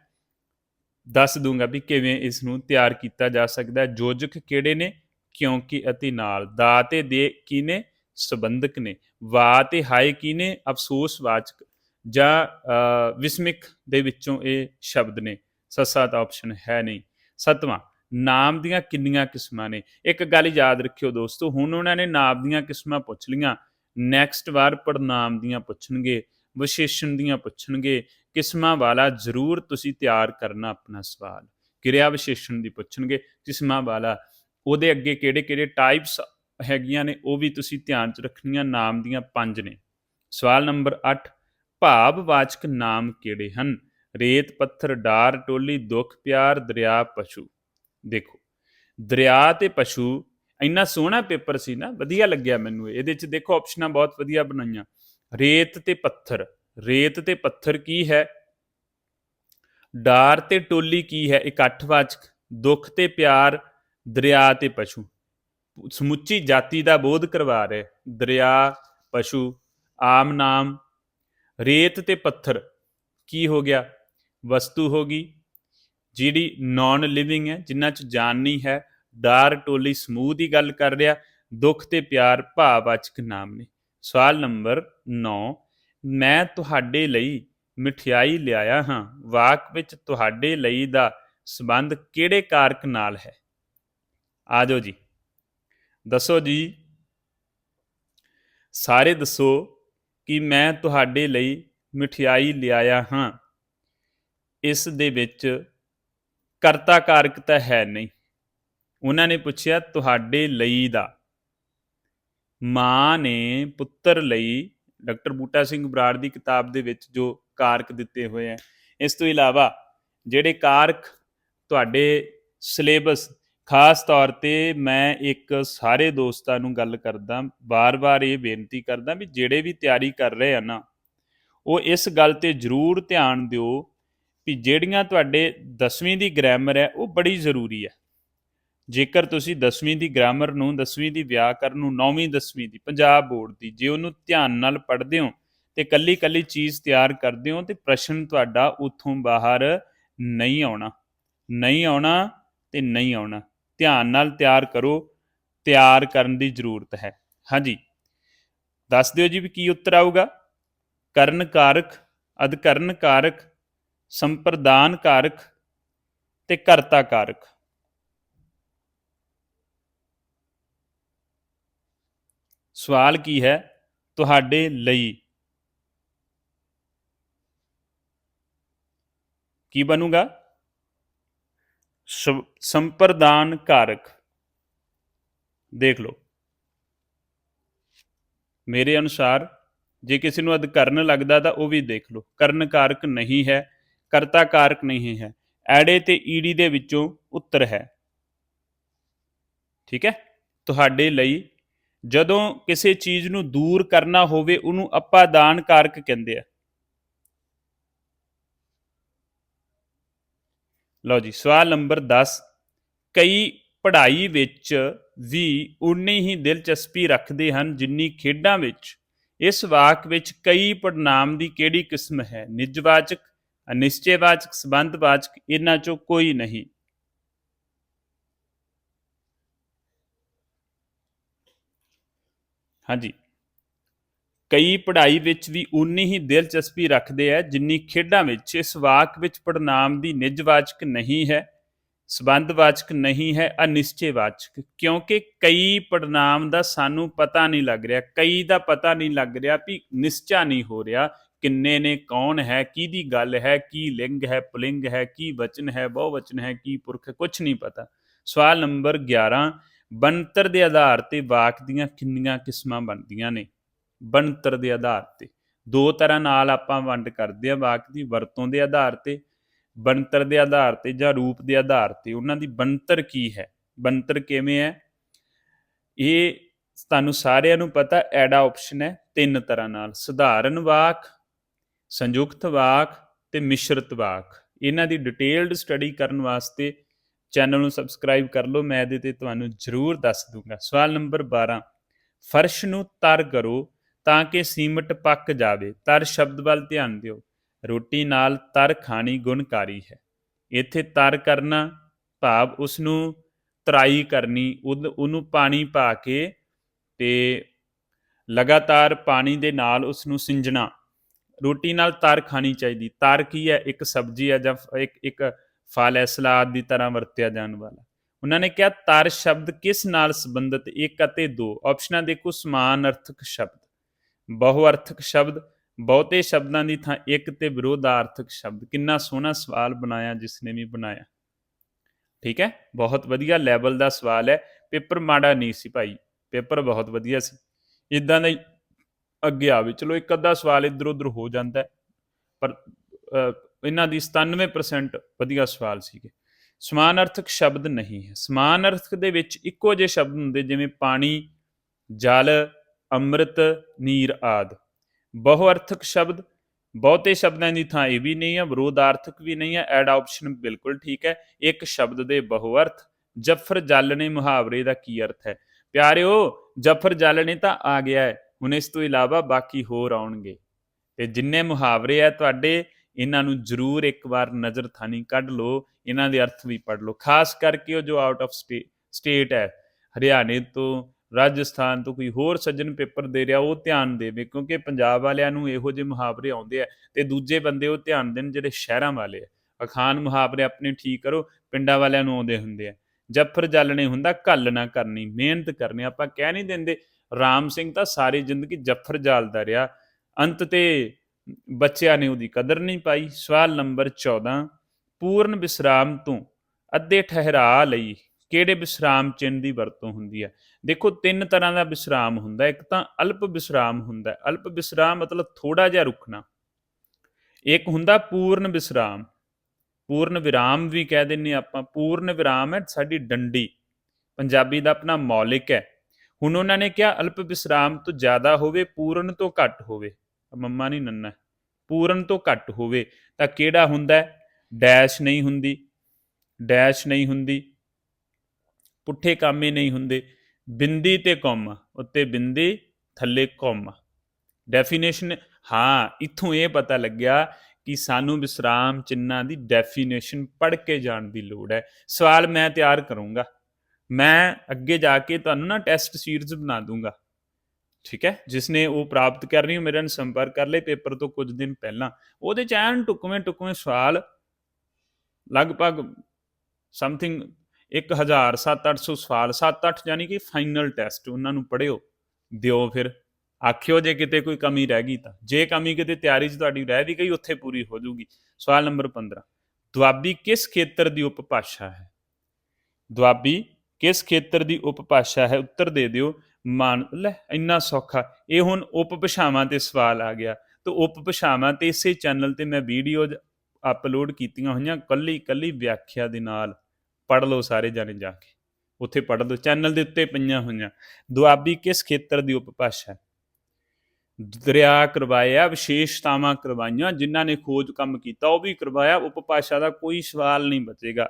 ਦੱਸ ਦੂੰਗਾ ਵੀ ਕਿਵੇਂ ਇਸ ਨੂੰ ਤਿਆਰ ਕੀਤਾ ਜਾ ਸਕਦਾ ਹੈ। ਯੋਜਕ ਕਿਹੜੇ ਨੇ? ਕਿਉਂਕਿ ਅਤੇ ਨਾਲ। ਦਾ ਤੇ ਦੇ ਕੀ ਨੇ ਸੰਬੰਧਕ ਨੇ। ਵਾ ਤੇ ਹਾਏ ਕੀ ਨੇ ਅਫਸੋਸਵਾਚਕ ਜਾਂ ਅ, ਵਿਸਮਿਕ ਦੇ ਵਿੱਚੋਂ ਇਹ ਸ਼ਬਦ ਨੇ। ਸੱਸਾ ਤਾਂ ਆਪਸ਼ਨ ਹੈ ਨਹੀਂ। ਸਤਵਾਂ ਨਾਮ ਦੀਆਂ ਕਿੰਨੀਆਂ ਕਿਸਮਾਂ ਨੇ? ਇੱਕ ਗੱਲ ਯਾਦ ਰੱਖਿਓ ਦੋਸਤੋ ਹੁਣ ਉਹਨਾਂ ਨੇ ਨਾਮ ਦੀਆਂ ਕਿਸਮਾਂ ਪੁੱਛ ਲੀਆਂ ਨੈਕਸਟ ਵਾਰ ਪੜਨਾਮ ਦੀਆਂ ਪੁੱਛਣਗੇ। ਵਿਸ਼ੇਸ਼ਣ ਦੀਆਂ ਪੁੱਛਣਗੇ, ਕਿਸਮਾਂ ਵਾਲਾ ਜ਼ਰੂਰ ਤੁਸੀਂ ਤਿਆਰ ਕਰਨਾ ਆਪਣਾ ਸਵਾਲ। ਕਿਰਿਆ ਵਿਸ਼ੇਸ਼ਣ ਦੀ ਪੁੱਛਣਗੇ, ਕਿਸਮਾਂ ਵਾਲਾ, ਉਹਦੇ ਅੱਗੇ ਕਿਹੜੇ ਕਿਹੜੇ ਟਾਈਪਸ ਹੈਗੀਆਂ ਨੇ, ਉਹ ਵੀ ਤੁਸੀਂ ਧਿਆਨ ਚ ਰੱਖਣੀਆਂ, ਨਾਮ ਦੀਆਂ ਪੰਜ ਨੇ। ਸਵਾਲ ਨੰਬਰ 8 ਭਾਵਵਾਚਕ ਨਾਮ ਕਿਹੜੇ ਹਨ? ਰੇਤ, ਪੱਥਰ, ਡਾਰ, ਟੋਲੀ, ਦੁੱਖ, ਪਿਆਰ, ਦਰਿਆ, ਪਸ਼ੂ। ਦੇਖੋ, ਦਰਿਆ ਤੇ ਪਸ਼ੂ, ਇੰਨਾ ਸੋਹਣਾ ਪੇਪਰ ਸੀ ਨਾ, ਵਧੀਆ ਲੱਗਿਆ ਮੈਨੂੰ ਇਹਦੇ ਚ ਦੇਖੋ ਆਪਸ਼ਨਾਂ ਬਹੁਤ ਵਧੀਆ ਬਣਾਈਆਂ। ਰੇਤ ਤੇ ਪੱਥਰ। ਰੇਤ ਤੇ ਪੱਥਰ ਕੀ ਹੈ? ਡਾਰ ਤੇ ਟੋਲੀ ਕੀ ਹੈ? ਇਕੱਠਵਾਚਕ ਦੁੱਖ ਤੇ ਪਿਆਰ, ਦਰਿਆ ਤੇ ਪਸ਼ੂ। ਸਮੁੱਚੀ ਜਾਤੀ ਦਾ ਬੋਧ ਕਰਵਾ ਰਿਹਾ। ਦਰਿਆ, ਪਸ਼ੂ, ਆਮ ਨਾਮ। ਰੇਤ ਤੇ ਪੱਥਰ। ਕੀ ਹੋ ਗਿਆ? ਵਸਤੂ ਹੋ ਗਈ। ਜਿਹੜੀ ਨਾਨ ਲਿਵਿੰਗ ਹੈ, ਜਿਨ੍ਹਾਂ ਚ ਜਾਨ ਨਹੀਂ ਹੈ, ਡਾਰ ਟੋਲੀ ਸਮੂਹ ਦੀ ਗੱਲ ਕਰ ਰਿਹਾ। ਦੁੱਖ ਤੇ ਪਿਆਰ ਭਾਵਵਾਚਕ ਨਾਮ ਨੇ। ਸਵਾਲ ਨੰਬਰ 9 ਮੈਂ ਤੁਹਾਡੇ ਲਈ ਮਠਿਆਈ ਲਿਆਇਆ ਹਾਂ। ਵਾਕ ਵਿੱਚ ਤੁਹਾਡੇ ਲਈ ਦਾ ਸੰਬੰਧ ਕਿਹੜੇ ਕਾਰਕ ਨਾਲ ਹੈ? ਆਜੋ ਜੀ। ਦੱਸੋ ਜੀ। ਸਾਰੇ ਦੱਸੋ ਕਿ ਮੈਂ ਤੁਹਾਡੇ ਲਈ ਮਠਿਆਈ ਲਿਆਇਆ ਹਾਂ। ਇਸ ਦੇ ਵਿੱਚ ਕਰਤਾ ਕਾਰਕ ਤਾਂ ਹੈ ਨਹੀਂ। ਉਹਨਾਂ ਨੇ ਪੁੱਛਿਆ, ਤੁਹਾਡੇ ਲਈ ਦਾ। ਮਾਂ ਨੇ ਪੁੱਤਰ ਲਈ ਡਾਕਟਰ ਬੂਟਾ ਸਿੰਘ ਬਰਾੜ ਦੀ ਕਿਤਾਬ ਦੇ ਵਿੱਚ ਜੋ ਕਾਰਕ ਦਿੱਤੇ ਹੋਏ ਆ, ਇਸ ਤੋਂ ਇਲਾਵਾ ਜਿਹੜੇ ਕਾਰਕ ਤੁਹਾਡੇ ਸਿਲੇਬਸ, ਖਾਸ ਤੌਰ ਤੇ ਮੈਂ ਇੱਕ ਸਾਰੇ ਦੋਸਤਾਂ ਨੂੰ ਗੱਲ ਕਰਦਾ ਬਾਰ-ਬਾਰ ਇਹ ਬੇਨਤੀ ਕਰਦਾ ਵੀ ਜਿਹੜੇ ਵੀ ਤਿਆਰੀ ਕਰ ਰਹੇ ਆ ਨਾ, ਉਹ ਇਸ ਗੱਲ ਤੇ ਜ਼ਰੂਰ ਧਿਆਨ ਦਿਓ ਵੀ ਜਿਹੜੀਆਂ ਤੁਹਾਡੇ 10ਵੀਂ ਦੀ ਗ੍ਰਾਮਰ ਹੈ, ਉਹ ਬੜੀ ਜ਼ਰੂਰੀ ਹੈ। ਜੇਕਰ ਤੁਸੀਂ 10ਵੀਂ ਦੀ ਗ੍ਰਾਮਰ ਨੂੰ 10ਵੀਂ ਦੀ ਵਿਆਕਰਨ ਨੂੰ 9ਵੀਂ 10ਵੀਂ ਦੀ ਪੰਜਾਬ ਬੋਰਡ ਦੀ, ਜੇ ਉਹਨੂੰ ਧਿਆਨ ਨਾਲ ਪੜ੍ਹਦੇ ਹੋ ਤੇ ਕੱਲੀ ਕੱਲੀ ਚੀਜ਼ ਤਿਆਰ ਕਰਦੇ ਹੋ ਤੇ ਪ੍ਰਸ਼ਨ ਤੁਹਾਡਾ ਉਥੋਂ ਬਾਹਰ ਨਹੀਂ ਆਉਣਾ ਨਹੀਂ ਆਉਣਾ ਤੇ ਨਹੀਂ ਆਉਣਾ। ਧਿਆਨ ਨਾਲ ਤਿਆਰ ਕਰੋ, ਤਿਆਰ ਕਰਨ ਦੀ ਜ਼ਰੂਰਤ ਹੈ। ਹਾਂਜੀ, ਦੱਸ ਦਿਓ ਜੀ ਵੀ ਕੀ ਉੱਤਰ ਆਊਗਾ? ਕਰਨ ਕਾਰਕ ਅਧਕਰਨ ਕਾਰਕ ਸੰਪਰਦਾਨ ਕਾਰਕ ਤੇ ਕਰਤਾ ਕਾਰਕ ਸਵਾਲ ਕੀ ਹੈ ਤੁਹਾਡੇ ਲਈ? ਕੀ ਬਣੂਗਾ? ਸੰਪਰਦਾਨ ਕਾਰਕ ਦੇਖ ਲਓ। ਮੇਰੇ ਅਨੁਸਾਰ, ਜੇ ਕਿਸੇ ਨੂੰ ਅਧਕਰਨ ਲੱਗਦਾ ਤਾਂ ਉਹ ਵੀ ਦੇਖ ਲਓ। ਕਰਨ ਕਾਰਕ ਨਹੀਂ ਹੈ ਕਰਤਾ ਕਾਰਕ ਨਹੀਂ ਹੈ। ਐੜੇ ਤੇ ਈੜੀ ਦੇ ਵਿੱਚੋਂ ਉੱਤਰ ਹੈ। ਠੀਕ ਹੈ? ਤੁਹਾਡੇ ਲਈ ਜਦੋਂ ਕਿਸੇ ਚੀਜ਼ ਨੂੰ ਦੂਰ ਕਰਨਾ ਹੋਵੇ, ਉਹਨੂੰ ਅਪਾਦਾਨ ਕਾਰਕ ਕਹਿੰਦੇ ਆ। ਲਓ ਜੀ, ਸਵਾਲ ਨੰਬਰ 10 ਕਈ ਪੜ੍ਹਾਈ ਵਿੱਚ ਵੀ ਉਨੀ ਹੀ ਦਿਲਚਸਪੀ ਰੱਖਦੇ ਹਨ ਜਿੰਨੀ ਖੇਡਾਂ ਵਿੱਚ। ਇਸ ਵਾਕ ਵਿੱਚ ਕਈ ਪੜਨਾਮ ਦੀ ਕਿਹੜੀ ਕਿਸਮ ਹੈ? ਨਿਜਵਾਚਕ ਅਨਿਸ਼ਚੈਵਾਚਕ ਸੰਬੰਧਵਾਚਕ, ਇਹਨਾਂ ਚੋਂ ਕੋਈ ਨਹੀਂ। ਹਾਂਜੀ। ਕਈ ਪੜ੍ਹਾਈ ਵਿੱਚ ਵੀ ਉਨੀ ਹੀ ਦਿਲਚਸਪੀ ਰੱਖਦੇ ਹੈ ਜਿੰਨੀ ਖੇਡਾਂ ਵਿੱਚ ਇਸ ਵਾਕ ਵਿੱਚ ਪੜਨਾਮ ਦੀ ਨਿਜਵਾਚਕ ਨਹੀਂ ਹੈ ਸੰਬੰਧਵਾਚਕ ਨਹੀਂ ਹੈ ਅਨਿਸ਼ਚੈਵਾਚਕ ਕਿਉਂਕਿ ਕਈ ਪੜਨਾਮ ਦਾ ਸਾਨੂੰ ਪਤਾ ਨਹੀਂ ਲੱਗ ਰਿਹਾ, ਕਈ ਦਾ ਪਤਾ ਨਹੀਂ ਲੱਗ ਰਿਹਾ ਵੀ ਨਿਸ਼ਚਾ ਨਹੀਂ ਹੋ ਰਿਹਾ ਕਿੰਨੇ ਨੇ, ਕੌਣ ਹੈ, ਕਿਹਦੀ ਗੱਲ ਹੈ, ਕੀ ਲਿੰਗ ਹੈ, ਪੁਲਿੰਗ ਹੈ, ਕੀ ਵਚਨ ਹੈ, ਬਹੁਵਚਨ ਹੈ, ਕੀ ਪੁਰਖ ਕੁਝ ਨਹੀਂ ਪਤਾ। ਸਵਾਲ ਨੰਬਰ 11 ਬਣਤਰ ਦੇ ਆਧਾਰ ਤੇ ਵਾਕ ਦੀਆਂ ਕਿੰਨੀਆਂ ਕਿਸਮਾਂ ਬਣਦੀਆਂ ਨੇ? ਬਣਤਰ ਦੇ ਆਧਾਰ ਤੇ। ਦੋ ਤਰ੍ਹਾਂ ਨਾਲ ਆਪਾਂ ਵੰਡ ਕਰਦੇ ਆ ਵਾਕ ਦੀ, ਵਰਤੋਂ ਦੇ ਆਧਾਰ ਤੇ, ਬਣਤਰ ਦੇ ਆਧਾਰ ਤੇ ਜਾਂ ਰੂਪ ਦੇ ਆਧਾਰ ਤੇ। ਉਹਨਾਂ ਦੀ ਬਣਤਰ ਕੀ ਹੈ? ਬਣਤਰ ਕਿਵੇਂ ਹੈ? ਇਹ ਤੁਹਾਨੂੰ ਸਾਰਿਆਂ ਨੂੰ ਪਤਾ, ਐਡਾ ਆਪਸ਼ਨ ਹੈ, ਤਿੰਨ ਤਰ੍ਹਾਂ ਨਾਲ। ਸਧਾਰਨ ਵਾਕ, ਸੰਯੁਕਤ ਵਾਕ ਤੇ ਮਿਸ਼ਰਤ ਵਾਕ। ਇਹਨਾਂ ਦੀ ਡਿਟੇਲਡ ਸਟੱਡੀ ਕਰਨ ਵਾਸਤੇ ਚੈਨਲ ਨੂੰ ਸਬਸਕ੍ਰਾਈਬ ਕਰ ਲਓ, ਮੈਂ ਇਹਦੇ ਤੇ ਤੁਹਾਨੂੰ ਜ਼ਰੂਰ ਦੱਸ ਦੂੰਗਾ। ਸਵਾਲ ਨੰਬਰ 12 ਫਰਸ਼ ਨੂੰ ਤਰ ਕਰੋ ਤਾਂ ਕਿ ਸੀਮਟ ਪੱਕ ਜਾਵੇ। ਤਰ ਸ਼ਬਦ ਵੱਲ ਧਿਆਨ ਦਿਓ। ਰੋਟੀ ਨਾਲ ਤਰ ਖਾਣੀ ਗੁਣਕਾਰੀ ਹੈ। ਇੱਥੇ ਤਰ ਕਰਨਾ ਭਾਵ ਉਸ ਨੂੰ ਤਰਾਈ ਕਰਨੀ ਉਹਨੂੰ ਪਾਣੀ ਪਾ ਕੇ ਤੇ ਲਗਾਤਾਰ ਪਾਣੀ ਦੇ ਨਾਲ ਉਸ ਨੂੰ ਸਿੰਜਣਾ। ਰੋਟੀ ਨਾਲ ਤਰ ਖਾਣੀ ਚਾਹੀਦੀ। ਤਰ ਕੀ ਹੈ? ਇੱਕ ਸਬਜ਼ੀ ਹੈ ਜਾਂ ਇੱਕ ਇੱਕ ਫਲ ਦੀ ਤਰ੍ਹਾਂ ਵਰਤਿਆ ਜਾਣ ਵਾਲਾ। ਉਹਨਾਂ ਨੇ ਕਿਹਾ ਤਰ ਸ਼ਬਦ ਕਿਸ ਨਾਲ ਸੰਬੰਧਿਤ? ਇੱਕ ਅਤੇ ਦੋ। ਆਪਸ਼ਨਾਂ ਦੇਖੋ ਸਮਾਨ ਅਰਥਕ ਸ਼ਬਦ। ਬਹੁ ਅਰਥਕ ਸ਼ਬਦ ਬਹੁਤੇ ਸ਼ਬਦਾਂ ਦੀ ਥਾਂ ਇੱਕ ਤੇ ਵਿਰੋਧਾਰਥਕ ਸ਼ਬਦ। ਕਿੰਨਾ ਸੋਹਣਾ ਸਵਾਲ ਬਣਾਇਆ ਜਿਸ ਨੇ ਵੀ ਬਣਾਇਆ। ਠੀਕ ਹੈ? ਬਹੁਤ ਵਧੀਆ ਲੈਵਲ ਦਾ ਸਵਾਲ ਹੈ। ਪੇਪਰ ਮਾੜਾ ਨਹੀਂ ਸੀ ਭਾਈ। ਪੇਪਰ ਬਹੁਤ ਵਧੀਆ ਸੀ। ਇਦਾਂ ਦਾ ਅੱਗੇ ਆਵੇ ਚਲੋ ਇੱਕ ਅੱਧਾ ਸਵਾਲ ਇੱਧਰ ਉੱਧਰ ਹੋ ਜਾਂਦਾ ਪਰ ਅ, ਇਹਨਾਂ ਦੀ 97% ਵਧੀਆ ਸਵਾਲ ਸੀਗੇ। ਸਮਾਨ ਅਰਥਕ ਸ਼ਬਦ ਨਹੀਂ ਹੈ। ਸਮਾਨ ਅਰਥਕ ਦੇ ਵਿੱਚ ਇੱਕੋ ਜਿਹੇ ਸ਼ਬਦ ਹੁੰਦੇ ਜਿਵੇਂ ਪਾਣੀ, ਜਲ, ਅੰਮ੍ਰਿਤ, ਨੀਰ ਆਦ। ਬਹੁ ਅਰਥਕ ਸ਼ਬਦ, ਬਹੁਤੇ ਸ਼ਬਦਾਂ ਦੀ ਥਾਂ ਇਹ ਵੀ ਨਹੀਂ ਹੈ, ਵਿਰੋਧਾਰਥਕ ਵੀ ਨਹੀਂ ਹੈ ਐਡ ਆਪਸ਼ਨ ਬਿਲਕੁਲ ਠੀਕ ਹੈ। ਇੱਕ ਸ਼ਬਦ ਦੇ ਬਹੁ ਅਰਥ ਜਫਰ ਜਲ ਨੇ ਮੁਹਾਵਰੇ ਦਾ ਕੀ ਅਰਥ ਹੈ? ਪਿਆਰਿਓ, ਜਫਰ ਜਲ ਨੇ ਤਾਂ ਆ ਗਿਆ ਹੈ, ਹੁਣ ਇਸ ਤੋਂ ਇਲਾਵਾ ਬਾਕੀ ਹੋਰ ਆਉਣਗੇ। ਤੇ ਜਿੰਨੇ ਮੁਹਾਵਰੇ ਆ ਤੁਹਾਡੇ ਇਹਨਾਂ ਨੂੰ ਜ਼ਰੂਰ ਇੱਕ ਵਾਰ ਨਜ਼ਰਥਾਨੀ ਕੱਢ ਲਓ, ਇਹਨਾਂ ਦੇ ਅਰਥ ਵੀ ਪੜ੍ਹ ਲਓ। ਖਾਸ ਕਰਕੇ ਉਹ ਜੋ ਆਊਟ ਆਫ ਸਟੇਟ ਹੈ, ਹਰਿਆਣੇ ਤੋਂ, ਰਾਜਸਥਾਨ ਤੋਂ ਕੋਈ ਹੋਰ ਸੱਜਣ ਪੇਪਰ ਦੇ ਰਿਹਾ, ਉਹ ਧਿਆਨ ਦੇਵੇ, ਕਿਉਂਕਿ ਪੰਜਾਬ ਵਾਲਿਆਂ ਨੂੰ ਇਹੋ ਜਿਹੇ ਮੁਹਾਵਰੇ ਆਉਂਦੇ ਆ ਤੇ ਦੂਜੇ ਬੰਦੇ ਉਹ ਧਿਆਨ ਦੇਣ ਜਿਹੜੇ ਸ਼ਹਿਰਾਂ ਵਾਲੇ ਆ। ਅਖਾਨ ਮੁਹਾਵਰੇ ਆਪਣੇ ਠੀਕ ਕਰੋ, ਪਿੰਡਾਂ ਵਾਲਿਆਂ ਨੂੰ ਆਉਂਦੇ ਹੁੰਦੇ ਆ। ਜੱਫਰ ਜਲਣੇ ਹੁੰਦਾ, ਘੱਲ ਨਾ ਕਰਨੀ, ਮਿਹਨਤ ਕਰਨੀ, ਆਪਾਂ ਕਹਿ ਨਹੀਂ ਦਿੰਦੇ। ਰਾਮ ਸਿੰਘ ਤਾਂ ਸਾਰੀ ਜ਼ਿੰਦਗੀ ਜੱਫਰ ਜਾਲਦਾ ਰਿਹਾ। ਅੰਤ ਤੇ ਬੱਚਿਆਂ ਨੇ ਉਹਦੀ ਕਦਰ ਨਹੀਂ ਪਾਈ। ਸਵਾਲ ਨੰਬਰ 14 ਪੂਰਨ ਵਿਸਰਾਮ ਤੋਂ ਅੱਧੇ ਠਹਿਰਾ ਲਈ ਕਿਹੜੇ ਵਿਸਰਾਮ ਚਿੰਨ੍ਹ ਦੀ ਵਰਤੋਂ ਹੁੰਦੀ ਹੈ? ਦੇਖੋ, ਤਿੰਨ ਤਰ੍ਹਾਂ ਦਾ ਵਿਸਰਾਮ ਹੁੰਦਾ, ਇੱਕ ਤਾਂ ਅਲਪ ਵਿਸਰਾਮ ਹੁੰਦਾ। ਅਲਪ ਵਿਸਰਾਮ ਮਤਲਬ ਥੋੜਾ ਜਿਹਾ ਰੁਕਣਾ। ਇੱਕ ਹੁੰਦਾ ਪੂਰਨ ਵਿਸਰਾਮ ਪੂਰਨ ਵਿਰਾਮ ਵੀ ਕਹਿ ਦਿੰਨੇ ਆਪਾਂ। ਪੂਰਨ ਵਿਰਾਮ ਹੈ ਸਾਡੀ ਡੰਡੀ। ਪੰਜਾਬੀ ਦਾ ਆਪਣਾ ਮੌਲਿਕ ਹੈ। ਹੁਣ ਉਹਨਾਂ ਨੇ ਕਿਹਾ ਅਲਪ ਵਿਸਰਾਮ ਤੋਂ ਜ਼ਿਆਦਾ ਹੋਵੇ, ਪੂਰਨ ਤੋਂ ਘੱਟ ਹੋਵੇ। ਮੰਮਾ ਨਹੀਂ ਨੰਨਾ। ਪੂਰਨ ਤੋਂ ਘੱਟ ਹੋਵੇ ਤਾਂ ਕਿਹੜਾ ਹੁੰਦਾ ਡੈਸ਼ ਨਹੀਂ ਹੁੰਦੀ, ਡੈਸ਼ ਨਹੀਂ ਹੁੰਦੀ, ਪੁੱਠੇ ਕਾਮੇ ਨਹੀਂ ਹੁੰਦੇ। ਬਿੰਦੀ ਤੇ ਕੌਮਾ, ਉੱਤੇ ਬਿੰਦੀ, ਥੱਲੇ ਕੌਮਾ। ਡੈਫੀਨੇਸ਼ਨ ਹਾਂ, ਇੱਥੋਂ ਇਹ ਪਤਾ ਲੱਗਿਆ ਕਿ ਸਾਨੂੰ ਵਿਸਰਾਮ ਚਿੰਨਾਂ ਦੀ ਡੈਫੀਨੇਸ਼ਨ ਪੜ੍ਹ ਕੇ ਜਾਣ ਦੀ ਲੋੜ ਹੈ। ਸਵਾਲ ਮੈਂ ਤਿਆਰ ਕਰੂੰਗਾ। ਮੈਂ ਅੱਗੇ ਜਾ ਕੇ ਤੁਹਾਨੂੰ ਨਾ ਟੈਸਟ ਸੀਰੀਜ਼ ਬਣਾ ਦੂੰਗਾ। ਠੀਕ ਹੈ? ਜਿਸ ਨੇ ਉਹ ਪ੍ਰਾਪਤ ਕਰਨੀ, ਉਹ ਮੇਰੇ ਨਾਲ ਸੰਪਰਕ ਕਰ ਲੈ ਪੇਪਰ ਤੋਂ ਕੁਝ ਦਿਨ ਪਹਿਲਾਂ। ਉਹਦੇ ਚ ਐਨ ਟੁਕਵੇਂ ਟੁਕਵੇਂ ਸਵਾਲ, ਲਗਭਗ ਸਮਥਿੰਗ 1000 7-800 ਸਵਾਲ 7-8 ਯਾਨੀ ਕਿ ਫਾਈਨਲ ਟੈਸਟ ਉਹਨਾਂ ਨੂੰ ਪੜਿਓ ਦਿਓ ਫਿਰ। ਆਖਿਓ ਜੇ ਕਿਤੇ ਕੋਈ ਕਮੀ ਰਹਿ ਗਈ ਤਾਂ। ਜੇ ਕਮੀ ਕਿਤੇ ਤਿਆਰੀ 'ਚ ਤੁਹਾਡੀ ਰਹਿ ਵੀ ਗਈ, ਉੱਥੇ ਪੂਰੀ ਹੋ ਜਾਊਗੀ। ਸਵਾਲ ਨੰਬਰ 15 ਦੁਆਬੀ ਕਿਸ ਖੇਤਰ ਦੀ ਉਪਭਾਸ਼ਾ ਹੈ? ਦੁਆਬੀ ਕਿਸ ਖੇਤਰ ਦੀ ਉਪਭਾਸ਼ਾ ਹੈ? ਉੱਤਰ ਦੇ ਦਿਓ। ਮਾਨ, ਲੈ ਇੰਨਾ ਸੌਖਾ। ਇਹ ਹੁਣ ਉਪਭਾਸ਼ਾਵਾਂ ਤੇ ਸਵਾਲ ਆ ਗਿਆ। ਤੇ ਉਪਭਾਸ਼ਾਵਾਂ ਤੇ ਇਸੇ ਚੈਨਲ ਤੇ ਮੈਂ ਵੀਡੀਓ ਅਪਲੋਡ ਕੀਤੀਆਂ ਹੋਈਆਂ ਕੱਲੀ ਕੱਲੀ ਵਿਆਖਿਆ ਦੇ ਨਾਲ। ਪੜ੍ਹ ਲਓ ਸਾਰੇ ਜਾਣੇ ਜਾ ਕੇ। ਉੱਥੇ ਪੜ੍ਹ ਲਓ। ਚੈਨਲ ਦੇ ਉੱਤੇ ਪਈਆਂ ਹੋਈਆਂ। ਦੁਆਬੀ ਕਿਸ ਖੇਤਰ ਦੀ ਉਪਭਾਸ਼ਾ ਹੈ? ਦਰਿਆ ਕਰਵਾਇਆ, ਵਿਸ਼ੇਸ਼ਤਾਵਾਂ ਕਰਵਾਈਆਂ, ਜਿਨ੍ਹਾਂ ਨੇ ਖੋਜ ਕੰਮ ਕੀਤਾ, ਉਹ ਵੀ ਕਰਵਾਇਆ। ਉਪਭਾਸ਼ਾ ਦਾ ਕੋਈ ਸਵਾਲ ਨਹੀਂ ਬਚੇਗਾ।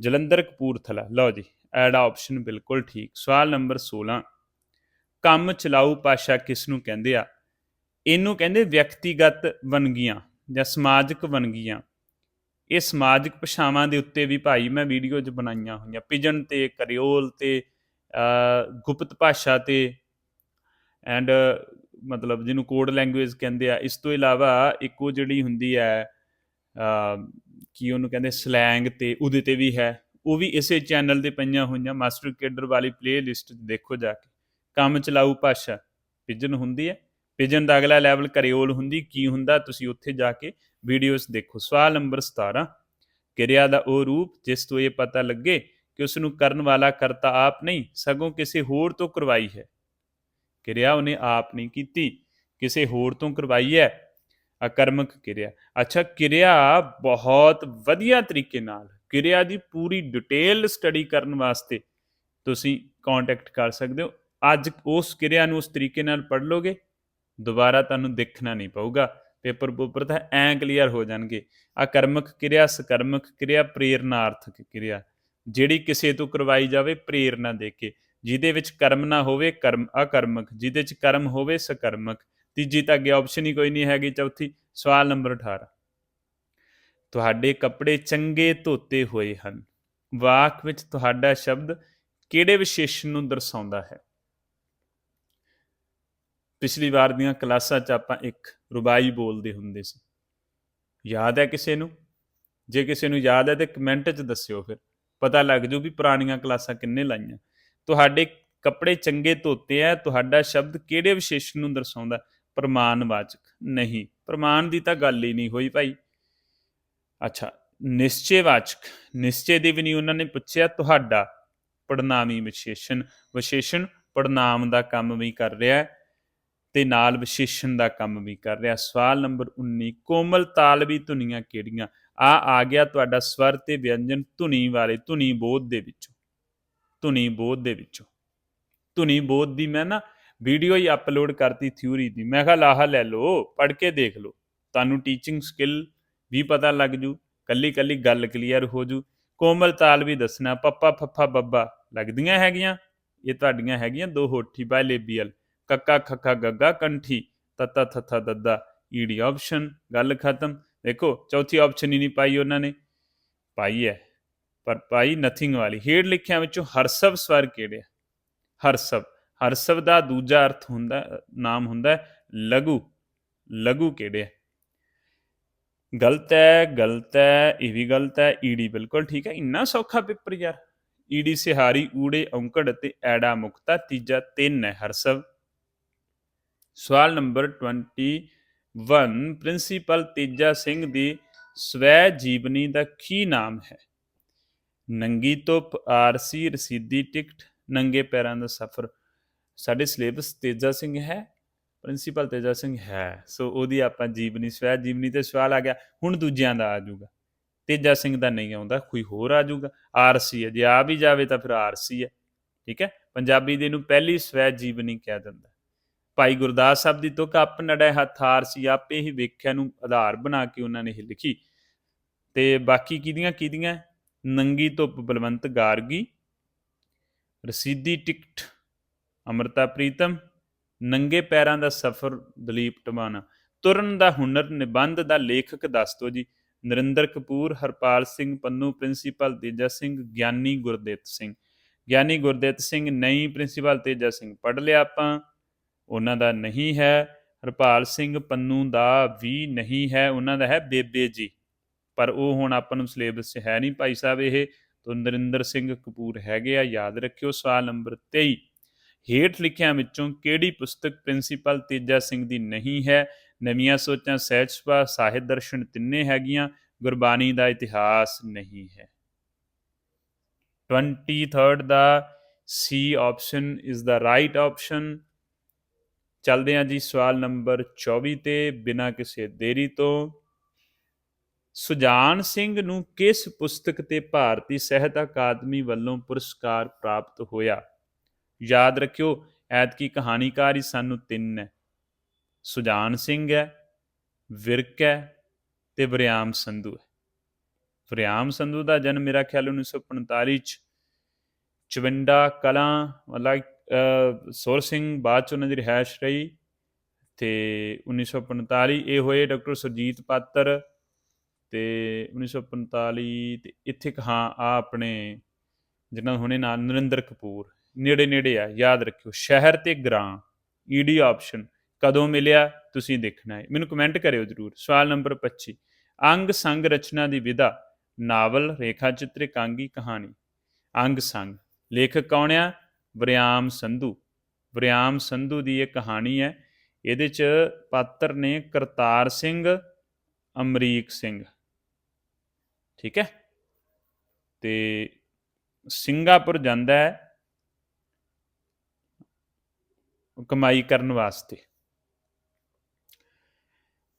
ਜਲੰਧਰ ਕਪੂਰਥਲਾ। ਲਓ ਜੀ ਐਡ ਆਪਸ਼ਨ ਬਿਲਕੁਲ ਠੀਕ। ਸਵਾਲ ਨੰਬਰ 16 ਕੰਮ ਚਲਾਊ ਭਾਸ਼ਾ ਕਿਸ ਨੂੰ ਕਹਿੰਦੇ ਆ? ਇਹਨੂੰ ਕਹਿੰਦੇ ਵਿਅਕਤੀਗਤ ਵੰਨਗੀਆਂ ਜਾਂ ਸਮਾਜਿਕ ਵੰਨਗੀਆਂ। ਇਹ ਸਮਾਜਿਕ ਭਾਸ਼ਾਵਾਂ ਦੇ ਉੱਤੇ ਵੀ ਭਾਈ ਮੈਂ ਵੀਡੀਓ 'ਚ ਬਣਾਈਆਂ ਹੋਈਆਂ। ਪਿਜਨ ਤੇ ਕਰਿਓਲ ਤੇ ਗੁਪਤ ਭਾਸ਼ਾ ਤੇ ਐਂਡ ਮਤਲਬ ਜਿਹਨੂੰ ਕੋਡ ਲੈਂਗੁਏਜ ਕਹਿੰਦੇ ਆ। ਇਸ ਤੋਂ ਇਲਾਵਾ ਇੱਕ ਉਹ ਜਿਹੜੀ ਹੁੰਦੀ ਹੈ ਅ, ਕੀ ਉਹਨੂੰ ਕਹਿੰਦੇ ਸਲੈਂਗ ਤੇ ਉਹਦੇ ਤੇ ਵੀ ਹੈ। ਉਹ ਵੀ ਇਸੇ ਚੈਨਲ ਤੇ ਪਈਆਂ ਹੋਈਆਂ। ਮਾਸਟਰ ਕੇਡਰ ਵਾਲੀ ਪਲੇਲਿਸਟ ਦੇਖੋ ਜਾ ਕੇ। ਕੰਮ ਚਲਾਊ ਭਾਸ਼ਾ। ਪਿਜਨ ਹੁੰਦੀ ਹੈ। ਪਿਜਨ ਦਾ ਅਗਲਾ ਲੈਵਲ ਕਰਿਓਲ ਹੁੰਦੀ, ਕੀ ਹੁੰਦਾ, ਤੁਸੀਂ ਉੱਥੇ ਜਾ ਕੇ ਵੀਡੀਓਜ਼ ਦੇਖੋ। ਸਵਾਲ ਨੰਬਰ 17 ਕਿਰਿਆ ਦਾ ਉਹ ਰੂਪ ਜਿਸ ਤੋਂ ਇਹ ਪਤਾ ਲੱਗੇ ਕਿ ਉਸ ਨੂੰ ਕਰਨ ਵਾਲਾ ਕਰਤਾ ਆਪ ਨਹੀਂ, ਸਗੋਂ ਕਿਸੇ ਹੋਰ ਤੋਂ ਕਰਵਾਈ ਹੈ। ਕਿਰਿਆ ਉਹਨੇ ਆਪ ਨਹੀਂ ਕੀਤੀ, ਕਿਸੇ ਹੋਰ ਤੋਂ ਕਰਵਾਈ ਹੈ। ਅਕਰਮਕ ਕਿਰਿਆ। ਅੱਛਾ, ਕਿਰਿਆ ਬਹੁਤ ਵਧੀਆ ਤਰੀਕੇ ਨਾਲ, ਕਿਰਿਆ ਦੀ ਪੂਰੀ ਡਿਟੇਲ ਸਟੱਡੀ ਕਰਨ ਵਾਸਤੇ ਤੁਸੀਂ ਕੰਟੈਕਟ ਕਰ ਸਕਦੇ ਹੋ। ਅੱਜ ਉਸ ਕਿਰਿਆ ਨੂੰ ਉਸ ਤਰੀਕੇ ਨਾਲ ਪੜ੍ਹ ਲੋਗੇ, ਦੁਬਾਰਾ ਤੁਹਾਨੂੰ ਦੇਖਣਾ ਨਹੀਂ ਪਊਗਾ। ਪੇਪਰ ਪੂਪਰ ਤਾਂ ਐਂ ਕਲੀਅਰ ਹੋ ਜਾਣਗੇ। ਅਕਰਮਕ ਕਿਰਿਆ, ਸਕਰਮਕ ਕਿਰਿਆ, ਪ੍ਰੇਰਨਾਰਥਕ ਕਿਰਿਆ। ਜਿਹੜੀ ਕਿਸੇ ਤੋਂ ਕਰਵਾਈ ਜਾਵੇ, ਪ੍ਰੇਰਨਾ ਦੇ ਕੇ। ਜਿਹਦੇ ਵਿੱਚ ਕਰਮ ਨਾ ਹੋਵੇ, ਕਰਮ ਅਕਰਮਕ। ਜਿਹਦੇ ਵਿੱਚ ਕਰਮ ਹੋਵੇ, ਸਕਰਮਕ। ਤੀਜੀ ਤਾਂ ਅੱਗੇ ਆਪਸ਼ਨ ਹੀ ਕੋਈ ਨਹੀਂ ਹੈਗੀ। ਚੌਥੀ, ਸਵਾਲ ਨੰਬਰ 18 ਤੁਹਾਡੇ ਕੱਪੜੇ ਚੰਗੇ ਧੋਤੇ ਹੋਏ ਹਨ। ਵਾਕ ਵਿੱਚ ਤੁਹਾਡਾ ਸ਼ਬਦ ਕਿਹੜੇ ਵਿਸ਼ੇਸ਼ਣ ਨੂੰ ਦਰਸਾਉਂਦਾ ਹੈ? ਪਿਛਲੀ ਵਾਰ ਦੀਆਂ ਕਲਾਸਾਂ 'ਚ ਆਪਾਂ ਇੱਕ ਰੁਬਾਈ ਬੋਲਦੇ ਹੁੰਦੇ ਸੀ। ਯਾਦ ਹੈ ਕਿਸੇ ਨੂੰ? ਜੇ ਕਿਸੇ ਨੂੰ ਯਾਦ ਹੈ ਤੇ ਕਮੈਂਟ 'ਚ ਦੱਸਿਓ ਫਿਰ। ਪਤਾ ਲੱਗ ਜੂ ਵੀ ਪੁਰਾਣੀਆਂ ਕਲਾਸਾਂ ਕਿੰਨੇ ਲਾਈਆਂ। ਤੁਹਾਡੇ ਕੱਪੜੇ ਚੰਗੇ ਧੋਤੇ ਆ, ਤੁਹਾਡਾ ਸ਼ਬਦ ਕਿਹੜੇ ਵਿਸ਼ੇਸ਼ਣ ਨੂੰ ਦਰਸਾਉਂਦਾ? ਪ੍ਰਮਾਣਵਾਚਕ। ਨਹੀਂ, ਪ੍ਰਮਾਣ ਦੀ ਤਾਂ ਗੱਲ ਹੀ ਨਹੀਂ ਹੋਈ ਭਾਈ। ਅੱਛਾ, ਨਿਸ਼ਚੈਵਾਚਕ। ਨਿਸ਼ਚੈ ਦੀ ਵੀ ਨਹੀਂ, ਉਹਨਾਂ ਨੇ ਪੁੱਛਿਆ ਤੁਹਾਡਾ ਪੜਨਾਮੀ ਵਿਸ਼ੇਸ਼ਣ। ਵਿਸ਼ੇਸ਼ਣ ਪੜਨਾਮ ਦਾ ਕੰਮ ਵੀ ਕਰ ਰਿਹਾ ਹੈ। ਤੇ ਨਾਲ ਵਿਸ਼ੇਸ਼ਣ ਦਾ ਕੰਮ ਵੀ ਕਰ ਰਿਹਾ। ਸਵਾਲ ਨੰਬਰ 19 ਕੋਮਲ ਤਾਲਵੀ ਧੁਨੀਆਂ ਕਿਹੜੀਆਂ? ਆ ਆ ਗਿਆ ਤੁਹਾਡਾ ਸਵਰ ਤੇ ਵਿਅੰਜਨ ਧੁਨੀ ਵਾਲੇ, ਧੁਨੀ ਬੋਧ ਦੇ ਵਿੱਚੋਂ। ਧੁਨੀ ਬੋਧ ਦੇ ਵਿੱਚੋਂ। ਧੁਨੀ ਬੋਧ ਦੀ ਮੈਂ ਨਾ ਵੀਡੀਓ ਹੀ ਅਪਲੋਡ ਕਰਤੀ ਥਿਊਰੀ ਦੀ। ਮੈਂ ਕਿਹਾ, ਲਾਹਾ ਲੈ ਲਓ, ਪੜ੍ਹ ਕੇ ਦੇਖ ਲਓ। ਤੁਹਾਨੂੰ ਟੀਚਿੰਗ ਸਕਿੱਲ ਵੀ ਪਤਾ ਲੱਗ ਜੂ ਕੱਲੀ ਕੱਲੀ ਗੱਲ ਕਲੀਅਰ ਹੋ ਜੂ। ਕੋਮਲ ਤਾਲ ਵੀ ਦੱਸਣਾ ਪੱਪਾ ਫੱਫਾ ਬੱਬਾ ਲੱਗਦੀਆਂ ਹੈਗੀਆਂ? ਇਹ ਤੁਹਾਡੀਆਂ ਹੈਗੀਆਂ ਦੋ ਹੋਠੀ ਬਾਇਲੇਬੀਅਲ ਕੱਕਾ, ਖੱਖਾ, ਗੱਗਾ, ਕੰਠੀ ਤਤਾ ਥਥਾ ਦੱਦਾ ਈਡੀ ਆਪਸ਼ਨ ਗੱਲ ਖਤਮ। ਦੇਖੋ, ਚੌਥੀ ਆਪਸ਼ਨ ਹੀ ਨਹੀਂ ਪਾਈ ਉਹਨਾਂ ਨੇ। ਪਾਈ ਹੈ, ਪਰ ਪਾਈ ਨਥਿੰਗ ਵਾਲੀ। ਹੇਠ ਲਿਖਿਆਂ ਵਿੱਚੋਂ ਹਰਸਵ ਸਵਰ ਕਿਹੜੇ ਆ? ਹਰਸਵ। ਹਰਸਵ ਦਾ ਦੂਜਾ ਅਰਥ ਹੁੰਦਾ, ਨਾਮ ਹੁੰਦਾ ਲਘੂ। ਲਘੂ ਕਿਹੜੇ ਆ? ਗਲਤ ਹੈ ਗਲਤ ਹੈ, ਇਹ ਵੀ ਗਲਤ ਹੈ ਈਡੀ ਬਿਲਕੁਲ ਠੀਕ ਹੈ। ਇੰਨਾ ਸੌਖਾ ਪੇਪਰ ਯਾਰ। ਈਡੀ ਸਿਹਾਰੀ, ਊੜੇ, ਔਂਕੜ ਅਤੇ ਐੜਾ ਮੁਕਤਾ ਤੀਜਾ ਤਿੰਨ ਹੈ ਹਰਸਵ। ਸਵਾਲ ਨੰਬਰ 21 ਪ੍ਰਿੰਸੀਪਲ ਤੇਜਾ ਸਿੰਘ ਦੀ ਸਵੈ ਜੀਵਨੀ ਦਾ ਕੀ ਨਾਮ ਹੈ? ਨੰਗੀ ਧੁੱਪ, ਆਰਸੀ, ਰਸੀਦੀ ਟਿਕਟ, ਨੰਗੇ ਪੈਰਾਂ ਦਾ ਸਫ਼ਰ। ਸਾਡੇ ਸਿਲੇਬਸ ਤੇਜਾ ਸਿੰਘ ਹੈ, ਪ੍ਰਿੰਸੀਪਲ ਤੇਜਾ ਸਿੰਘ ਹੈ। ਸੋ ਉਹਦੀ ਆਪਾਂ ਜੀਵਨੀ, ਸਵੈ ਜੀਵਨੀ ਤੇ ਸਵਾਲ ਆ ਗਿਆ। ਹੁਣ ਦੂਜਿਆਂ ਦਾ ਆ ਜਾਊਗਾ। ਤੇਜਾ ਸਿੰਘ ਦਾ ਨਹੀਂ ਆਉਂਦਾ, ਕੋਈ ਹੋਰ ਆ ਜਾਊਗਾ। ਆਰਸੀ ਹੈ। ਜੇ ਆ ਵੀ ਜਾਵੇ ਤਾਂ ਫਿਰ ਆਰਸੀ ਹੈ। ਠੀਕ ਹੈ? ਪੰਜਾਬੀ ਦੇ ਨੂੰ ਪਹਿਲੀ ਸਵੈ ਜੀਵਨੀ ਕਿਹਾ ਜਾਂਦਾ ਭਾਈ ਗੁਰਦਾਸ ਸਾਹਿਬ ਦੀ ਤੁਕ ਆਪ ਨੜੈ ਹਥਾਰ ਸੀ, ਆਪੇ ਹੀ ਵੇਖਿਆ ਨੂੰ ਆਧਾਰ ਬਣਾ ਕੇ ਉਹਨਾਂ ਨੇ ਇਹ ਲਿਖੀ। ਤੇ ਬਾਕੀ ਕਿਹਦੀਆਂ ਕਿਹਦੀਆਂ? ਨੰਗੀ ਧੁੱਪ ਬਲਵੰਤ ਗਾਰਗੀ, ਰਸੀਦੀ ਟਿਕਟ ਅਮਰਤਾ ਪ੍ਰੀਤਮ, ਨੰਗੇ ਪੈਰਾਂ ਦਾ ਸਫ਼ਰ ਦਲੀਪ ਟਮਾਨਾ ਤੁਰਨ ਦਾ ਹੁਨਰ, ਨਿਬੰਧ ਦਾ ਲੇਖਕ ਦੱਸ ਦਿਓ ਜੀ। ਨਰਿੰਦਰ ਕਪੂਰ, ਹਰਪਾਲ ਸਿੰਘ ਪੰਨੂ, ਪ੍ਰਿੰਸੀਪਲ ਤੇਜਾ ਸਿੰਘ, ਗਿਆਨੀ ਗੁਰਦੇਵ ਸਿੰਘ। ਗਿਆਨੀ ਗੁਰਦੇਵ ਸਿੰਘ ਨਹੀਂ ਪ੍ਰਿੰਸੀਪਲ ਤੇਜਾ ਸਿੰਘ, ਪੜ੍ਹ ਲਿਆ ਆਪਾਂ। ਉਹਨਾਂ ਦਾ ਨਹੀਂ ਹੈ। ਹਰਪਾਲ ਸਿੰਘ ਪੰਨੂ ਦਾ ਵੀ ਨਹੀਂ ਹੈ। ਉਹਨਾਂ ਦਾ ਹੈ ਬੇਬੇ ਜੀ। ਪਰ ਉਹ ਹੁਣ ਆਪਾਂ ਨੂੰ ਸਿਲੇਬਸ 'ਚ ਹੈ ਨਹੀਂ ਭਾਈ ਸਾਹਿਬ। ਇਹ ਤੋਂ ਨਰਿੰਦਰ ਸਿੰਘ ਕਪੂਰ ਹੈਗੇ ਆ, ਯਾਦ ਰੱਖਿਓ, ਸਵਾਲ ਨੰਬਰ 23 ਹੇਠ ਲਿਖਿਆਂ ਵਿੱਚੋਂ ਕਿਹੜੀ ਪੁਸਤਕ ਪ੍ਰਿੰਸੀਪਲ ਤੇਜਾ ਸਿੰਘ ਦੀ ਨਹੀਂ ਹੈ? ਨਵੀਆਂ ਸੋਚਾਂ ਸਹਿਜ ਸੁਭਾ ਸਾਹਿਤ ਦਰਸ਼ਨ ਤਿੰਨੇ ਹੈਗੀਆਂ। ਗੁਰਬਾਣੀ ਦਾ ਇਤਿਹਾਸ ਨਹੀਂ ਹੈ। 23rd ਦਾ C option is the right option ਚੱਲਦੇ ਹਾਂ ਜੀ ਸਵਾਲ ਨੰਬਰ 24 ਤੇ, ਬਿਨਾਂ ਕਿਸੇ ਦੇਰੀ ਤੋਂ। ਸੁਜਾਨ ਸਿੰਘ ਨੂੰ ਕਿਸ ਪੁਸਤਕ ਤੇ ਭਾਰਤੀ ਸਾਹਿਤ ਅਕਾਦਮੀ ਵੱਲੋਂ ਪੁਰਸਕਾਰ ਪ੍ਰਾਪਤ ਹੋਇਆ? ਯਾਦ ਰੱਖਿਓ, ਐਤਕੀ ਕਹਾਣੀਕਾਰ ਹੀ ਸਾਨੂੰ ਤਿੰਨ ਹੈ ਸੁਜਾਨ ਸਿੰਘ ਹੈ, ਵਿਰਕ ਹੈ ਤੇ ਵਰਿਆਮ ਸੰਧੂ ਹੈ। ਵਰਿਆਮ ਸੰਧੂ ਦਾ ਜਨਮ ਮੇਰਾ ਖਿਆਲ 1945 ਚ ਚਵਿੰਡਾ ਕਲਾਂ, ਮਤਲਬ ਸੁਰ ਸਿੰਘ ਬਾਅਦ ਚ ਉਹਨਾਂ ਦੀ ਰਿਹਾਇਸ਼ ਰਹੀ ਤੇ 1945 ਇਹ ਹੋਏ ਡਾਕਟਰ ਸੁਰਜੀਤ ਪਾਤਰ ਤੇ 1945 ਤੇ ਇੱਥੇ ਇੱਕ ਆ ਆਪਣੇ ਜਿਹਨਾਂ ਦਾ ਹੁਣੇ ਨਾਂ ਨਰਿੰਦਰ ਕਪੂਰ, ਨੇੜੇ ਨੇੜੇ ਆ, ਯਾਦ ਰੱਖਿਓ, ਸ਼ਹਿਰ ਤੇ ਗ੍ਰਾਂ ਈਡੀ ਆਪਸ਼ਨ, ਕਦੋਂ ਮਿਲਿਆ, ਤੁਸੀਂ ਦੇਖਣਾ ਹੈ। ਮੈਨੂੰ ਕਮੈਂਟ ਕਰਿਓ ਜਰੂਰ, ਸਵਾਲ ਨੰਬਰ 25 ਅੰਗ ਸੰਗ ਰਚਨਾ ਦੀ ਵਿਧਾ, ਨਾਵਲ, ਰੇਖਾ ਚਿੱਤਰ, ਕਾਂਗੀ ਕਹਾਣੀ, ਅੰਗ ਸੰਗ, ਲੇਖਕ ਕੌਣ ਆ? ਵਰਿਆਮ ਸੰਧੂ। ਵਰਿਆਮ ਸੰਧੂ ਦੀ ਇਹ ਕਹਾਣੀ ਹੈ, ਇਹਦੇ ਚ ਪਾਤਰ ਨੇ ਕਰਤਾਰ ਸਿੰਘ, ਅਮਰੀਕ ਸਿੰਘ। ਠੀਕ ਹੈ? ਤੇ ਸਿੰਗਾਪੁਰ ਜਾਂਦਾ ਹੈ ਕਮਾਈ ਕਰਨ ਵਾਸਤੇ।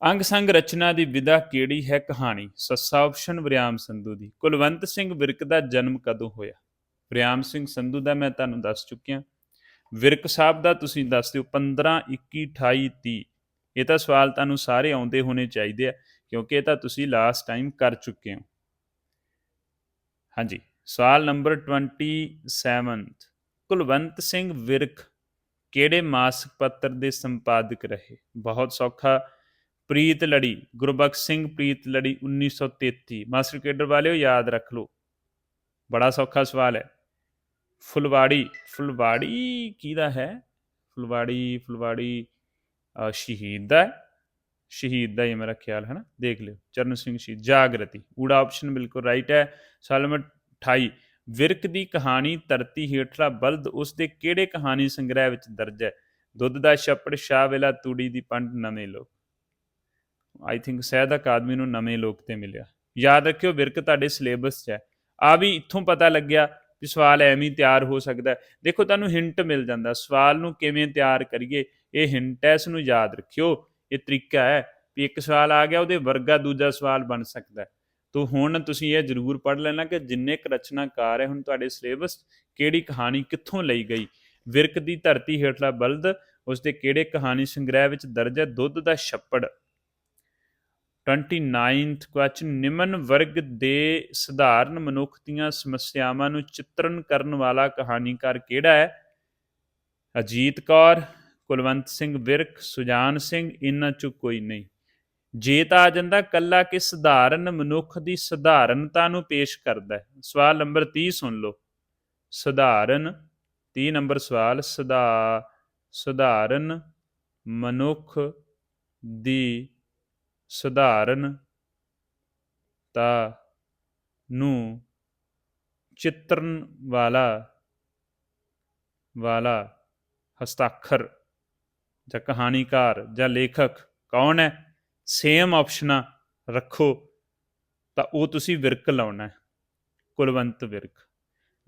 ਅੰਗ ਸੰਗ ਰਚਨਾ ਦੀ ਵਿਧਾ ਕਿਹੜੀ ਹੈ ਕਹਾਣੀ? ਸੱਸਾ ਆਪਸ਼ਨ ਵਰਿਆਮ ਸੰਧੂ ਦੀ। ਕੁਲਵੰਤ ਸਿੰਘ ਵਿਰਕ ਦਾ ਜਨਮ ਕਦੋਂ ਹੋਇਆ? ਪ੍ਰਿਆਮ ਸਿੰਘ ਸੰਧੂ ਦਾ ਮੈਂ ਤੁਹਾਨੂੰ ਦੱਸ ਚੁੱਕਿਆ ਵਿਰਕ ਸਾਹਿਬ ਦਾ ਤੁਸੀਂ ਦੱਸ ਦਿਓ 15 21 28 30 ਇਹ ਤਾਂ ਸਵਾਲ ਤੁਹਾਨੂੰ ਸਾਰੇ ਆਉਂਦੇ ਹੋਣੇ ਚਾਹੀਦੇ ਆ, ਕਿਉਂਕਿ ਇਹ ਤਾਂ ਤੁਸੀਂ ਲਾਸਟ ਟਾਈਮ ਕਰ ਚੁੱਕੇ ਹੋ। ਹਾਂਜੀ, ਸਵਾਲ ਨੰਬਰ 27 ਕੁਲਵੰਤ ਸਿੰਘ ਵਿਰਕ ਕਿਹੜੇ ਮਾਸਿਕ ਪੱਤਰ ਦੇ ਸੰਪਾਦਕ ਰਹੇ? ਬਹੁਤ ਸੌਖਾ। ਪ੍ਰੀਤ ਲੜੀ, ਗੁਰਬਖਸ਼ ਸਿੰਘ ਪ੍ਰੀਤ ਲੜੀ 1933 ਮਾਸਟਰ ਕੇਡਰ ਵਾਲਿਓ, ਯਾਦ ਰੱਖ ਲਓ। ਬੜਾ ਸੌਖਾ ਸਵਾਲ ਹੈ। ਫੁਲਵਾੜੀ ਫੁਲਵਾੜੀ ਕਿਹਦਾ ਹੈ? ਫੁਲਵਾੜੀ ਫੁਲਵਾੜੀ ਸ਼ਹੀਦ ਦਾ ਸ਼ਹੀਦ ਦਾ ਹੀ ਮੇਰਾ ਖਿਆਲ ਹੈ ਨਾ, ਦੇਖ ਲਿਓ। ਚਰਨ ਸਿੰਘ ਸ਼ਹੀਦ, ਜਾਗਰਤੀ। ਊੜਾ ਆਪਸ਼ਨ ਬਿਲਕੁਲ ਰਾਈਟ ਹੈ। ਸਵਾਲ 28 ਵਿਰਕ ਦੀ ਕਹਾਣੀ ਧਰਤੀ ਹੇਠਲਾ ਬਲਦ ਉਸ ਦੇ ਕਿਹੜੇ ਕਹਾਣੀ ਸੰਗ੍ਰਹਿ ਵਿੱਚ ਦਰਜ ਹੈ? ਦੁੱਧ ਦਾ ਛੱਪੜ, ਸ਼ਾਹ ਵੇਲਾ, ਤੂੜੀ ਦੀ ਪੰਡ, ਨਵੇਂ ਲੋਕ। ਆਈ ਥਿੰਕ ਸਹਿਦ ਅਕਾਦਮੀ ਨੂੰ ਨਵੇਂ ਲੋਕ ਤੇ ਮਿਲਿਆ। ਯਾਦ ਰੱਖਿਓ, ਵਿਰਕ ਤੁਹਾਡੇ ਸਿਲੇਬਸ 'ਚ ਹੈ। ਆ ਵੀ ਇੱਥੋਂ ਪਤਾ ਲੱਗਿਆ ਵੀ ਸਵਾਲ ਐਵੇਂ ਤਿਆਰ ਹੋ ਸਕਦਾ ਦੇਖੋ, ਤੁਹਾਨੂੰ ਹਿੰਟ ਮਿਲ ਜਾਂਦਾ। ਸਵਾਲ ਨੂੰ ਕਿਵੇਂ ਤਿਆਰ ਕਰੀਏ? ਇਹ ਹਿੰਟ ਹੈ ਇਸ ਨੂੰ ਯਾਦ ਰੱਖਿਓ। ਇਹ ਤਰੀਕਾ ਹੈ ਵੀ ਇੱਕ ਸਵਾਲ ਆ ਗਿਆ, ਉਹਦੇ ਵਰਗਾ ਦੂਜਾ ਸਵਾਲ ਬਣ ਸਕਦਾ ਹੈ। ਤੋ ਹੁਣ ਤੁਸੀਂ ਇਹ ਜ਼ਰੂਰ ਪੜ੍ਹ ਲੈਣਾ ਕਿ ਜਿੰਨੇ ਕੁ ਰਚਨਾਕਾਰ ਹੈ ਹੁਣ ਤੁਹਾਡੇ ਸਿਲੇਬਸ ਕਿਹੜੀ ਕਹਾਣੀ ਕਿੱਥੋਂ ਲਈ ਗਈ? ਵਿਰਕ ਦੀ ਧਰਤੀ ਹੇਠਲਾ ਬਲਦ ਉਸ ਦੇ ਕਿਹੜੇ ਕਹਾਣੀ ਸੰਗ੍ਰਹਿ ਵਿੱਚ ਦਰਜ ਹੈ ਦੁੱਧ ਦਾ ਛੱਪੜ। 29th ਕੁਐਸਚਨ ਨਿਮਨ ਵਰਗ ਦੇ ਸਧਾਰਨ ਮਨੁੱਖ ਦੀਆਂ ਸਮੱਸਿਆਵਾਂ ਨੂੰ ਚਿੱਤਰਨ ਕਰਨ ਵਾਲਾ ਕਹਾਣੀਕਾਰ ਕਿਹੜਾ ਹੈ? ਅਜੀਤ ਕੌਰ, ਕੁਲਵੰਤ ਸਿੰਘ ਵਿਰਕ, ਸੁਜਾਨ ਸਿੰਘ, ਇਹਨਾਂ ਚੋਂ ਕੋਈ ਨਹੀਂ। ਜੇ ਤਾਂ ਆ ਜਾਂਦਾ ਕੱਲਾ ਕਿ ਸਧਾਰਨ ਮਨੁੱਖ ਦੀ ਸਧਾਰਨਤਾ ਨੂੰ ਪੇਸ਼ ਕਰਦਾ ਹੈ। ਸਵਾਲ ਨੰਬਰ 30 ਸੁਣ ਲਓ। ਸਧਾਰਨ 30 ਨੰਬਰ ਸਵਾਲ ਸਦਾ ਸਧਾਰਨ ਮਨੁੱਖ ਦੀ ਸਧਾਰਨ ਤਾ ਨੂੰ ਚਿੱਤਰਨ ਵਾਲਾ ਵਾਲਾ ਹਸਤਾਖਰ ਜਾਂ ਕਹਾਣੀਕਾਰ ਜਾਂ ਲੇਖਕ ਕੌਣ ਹੈ? ਸੇਮ ਆਪਸ਼ਨਾਂ ਰੱਖੋ, ਤਾਂ ਉਹ ਤੁਸੀਂ ਵਿਰਕ ਲਾਉਣਾ ਹੈ, ਕੁਲਵੰਤ ਵਿਰਕ।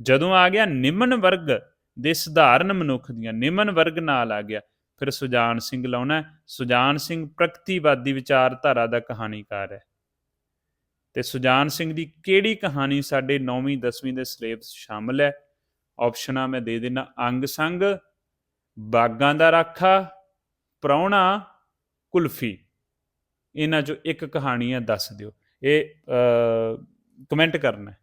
ਜਦੋਂ ਆ ਗਿਆ, ਨਿਮਨ ਵਰਗ ਦੇ ਸਧਾਰਨ ਮਨੁੱਖ ਦੀਆਂ, ਨਿਮਨ ਵਰਗ ਨਾਲ ਆ ਗਿਆ। ਫਿਰ ਸੁਜਾਨ ਸਿੰਘ ਲਾਉਣਾ ਸੁਜਾਨ ਸਿੰਘ ਪ੍ਰਗਤੀਵਾਦੀ ਵਿਚਾਰਧਾਰਾ ਦਾ ਕਹਾਣੀਕਾਰ ਹੈ। ਤੇ ਸੁਜਾਨ ਸਿੰਘ ਦੀ ਕਿਹੜੀ ਕਹਾਣੀ ਸਾਡੇ 9ਵੀਂ 10ਵੀਂ ਦੇ ਸਿਲੇਬਸ ਸ਼ਾਮਲ ਹੈ? ਆਪਸ਼ਨਾਂ ਮੈਂ ਦੇ ਦੇਣਾ ਅੰਗ ਸੰਗ, ਬਾਗਾਂ ਦਾ ਰਾਖਾ ਪ੍ਰਾਹੁਣਾ ਕੁਲਫੀ। ਇਹਨਾਂ ਚੋਂ ਇੱਕ ਕਹਾਣੀ ਹੈ ਦੱਸ ਦਿਓ। ਇਹ ਕਮੈਂਟ ਕਰਨਾ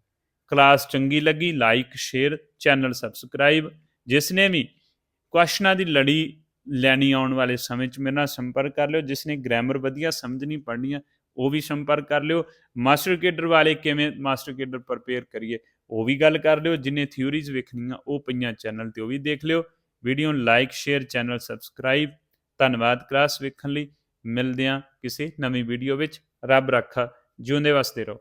ਕਲਾਸ ਚੰਗੀ ਲੱਗੀ ਲਾਈਕ ਸ਼ੇਅਰ ਚੈਨਲ ਸਬਸਕ੍ਰਾਈਬ ਜਿਸ ਨੇ ਵੀ ਕੁਐਸਚਨਾਂ ਦੀ ਲੜੀ ਲੈਣੀ ਆਉਣ ਵਾਲੇ ਸਮੇਂ 'ਚ ਮੇਰੇ ਨਾਲ ਸੰਪਰਕ ਕਰ ਲਿਓ, ਜਿਸ ਨੇ ਗ੍ਰਾਮਰ ਵਧੀਆ ਸਮਝਣੀ ਪੜ੍ਹਨੀ ਆ, ਉਹ ਵੀ ਸੰਪਰਕ ਕਰ ਲਿਓ। ਮਾਸਟਰ ਕੇਡਰ ਵਾਲੇ ਕਿਵੇਂ ਮਾਸਟਰ ਕੇਡਰ ਪ੍ਰਪੇਅਰ ਕਰੀਏ, ਉਹ ਵੀ ਗੱਲ ਕਰ ਲਿਓ, ਜਿਨੇ ਥਿਊਰੀਜ਼ ਵੇਖਣੀਆਂ ਉਹ ਪਈਆਂ ਚੈਨਲ ਤੇ ਉਹ ਵੀ ਦੇਖ ਲਿਓ। ਵੀਡੀਓ ਨੂੰ ਲਾਈਕ ਸ਼ੇਅਰ ਚੈਨਲ ਸਬਸਕ੍ਰਾਈਬ ਧੰਨਵਾਦ ਕਲਾਸ ਵੇਖਣ ਲਈ। ਮਿਲਦੇ ਹਾਂ ਕਿਸੇ ਨਵੀਂ ਵੀਡੀਓ ਵਿੱਚ। ਰੱਬ ਰੱਖਾ। ਜਿਉਂਦੇ ਵਸਦੇ ਰਹੋ।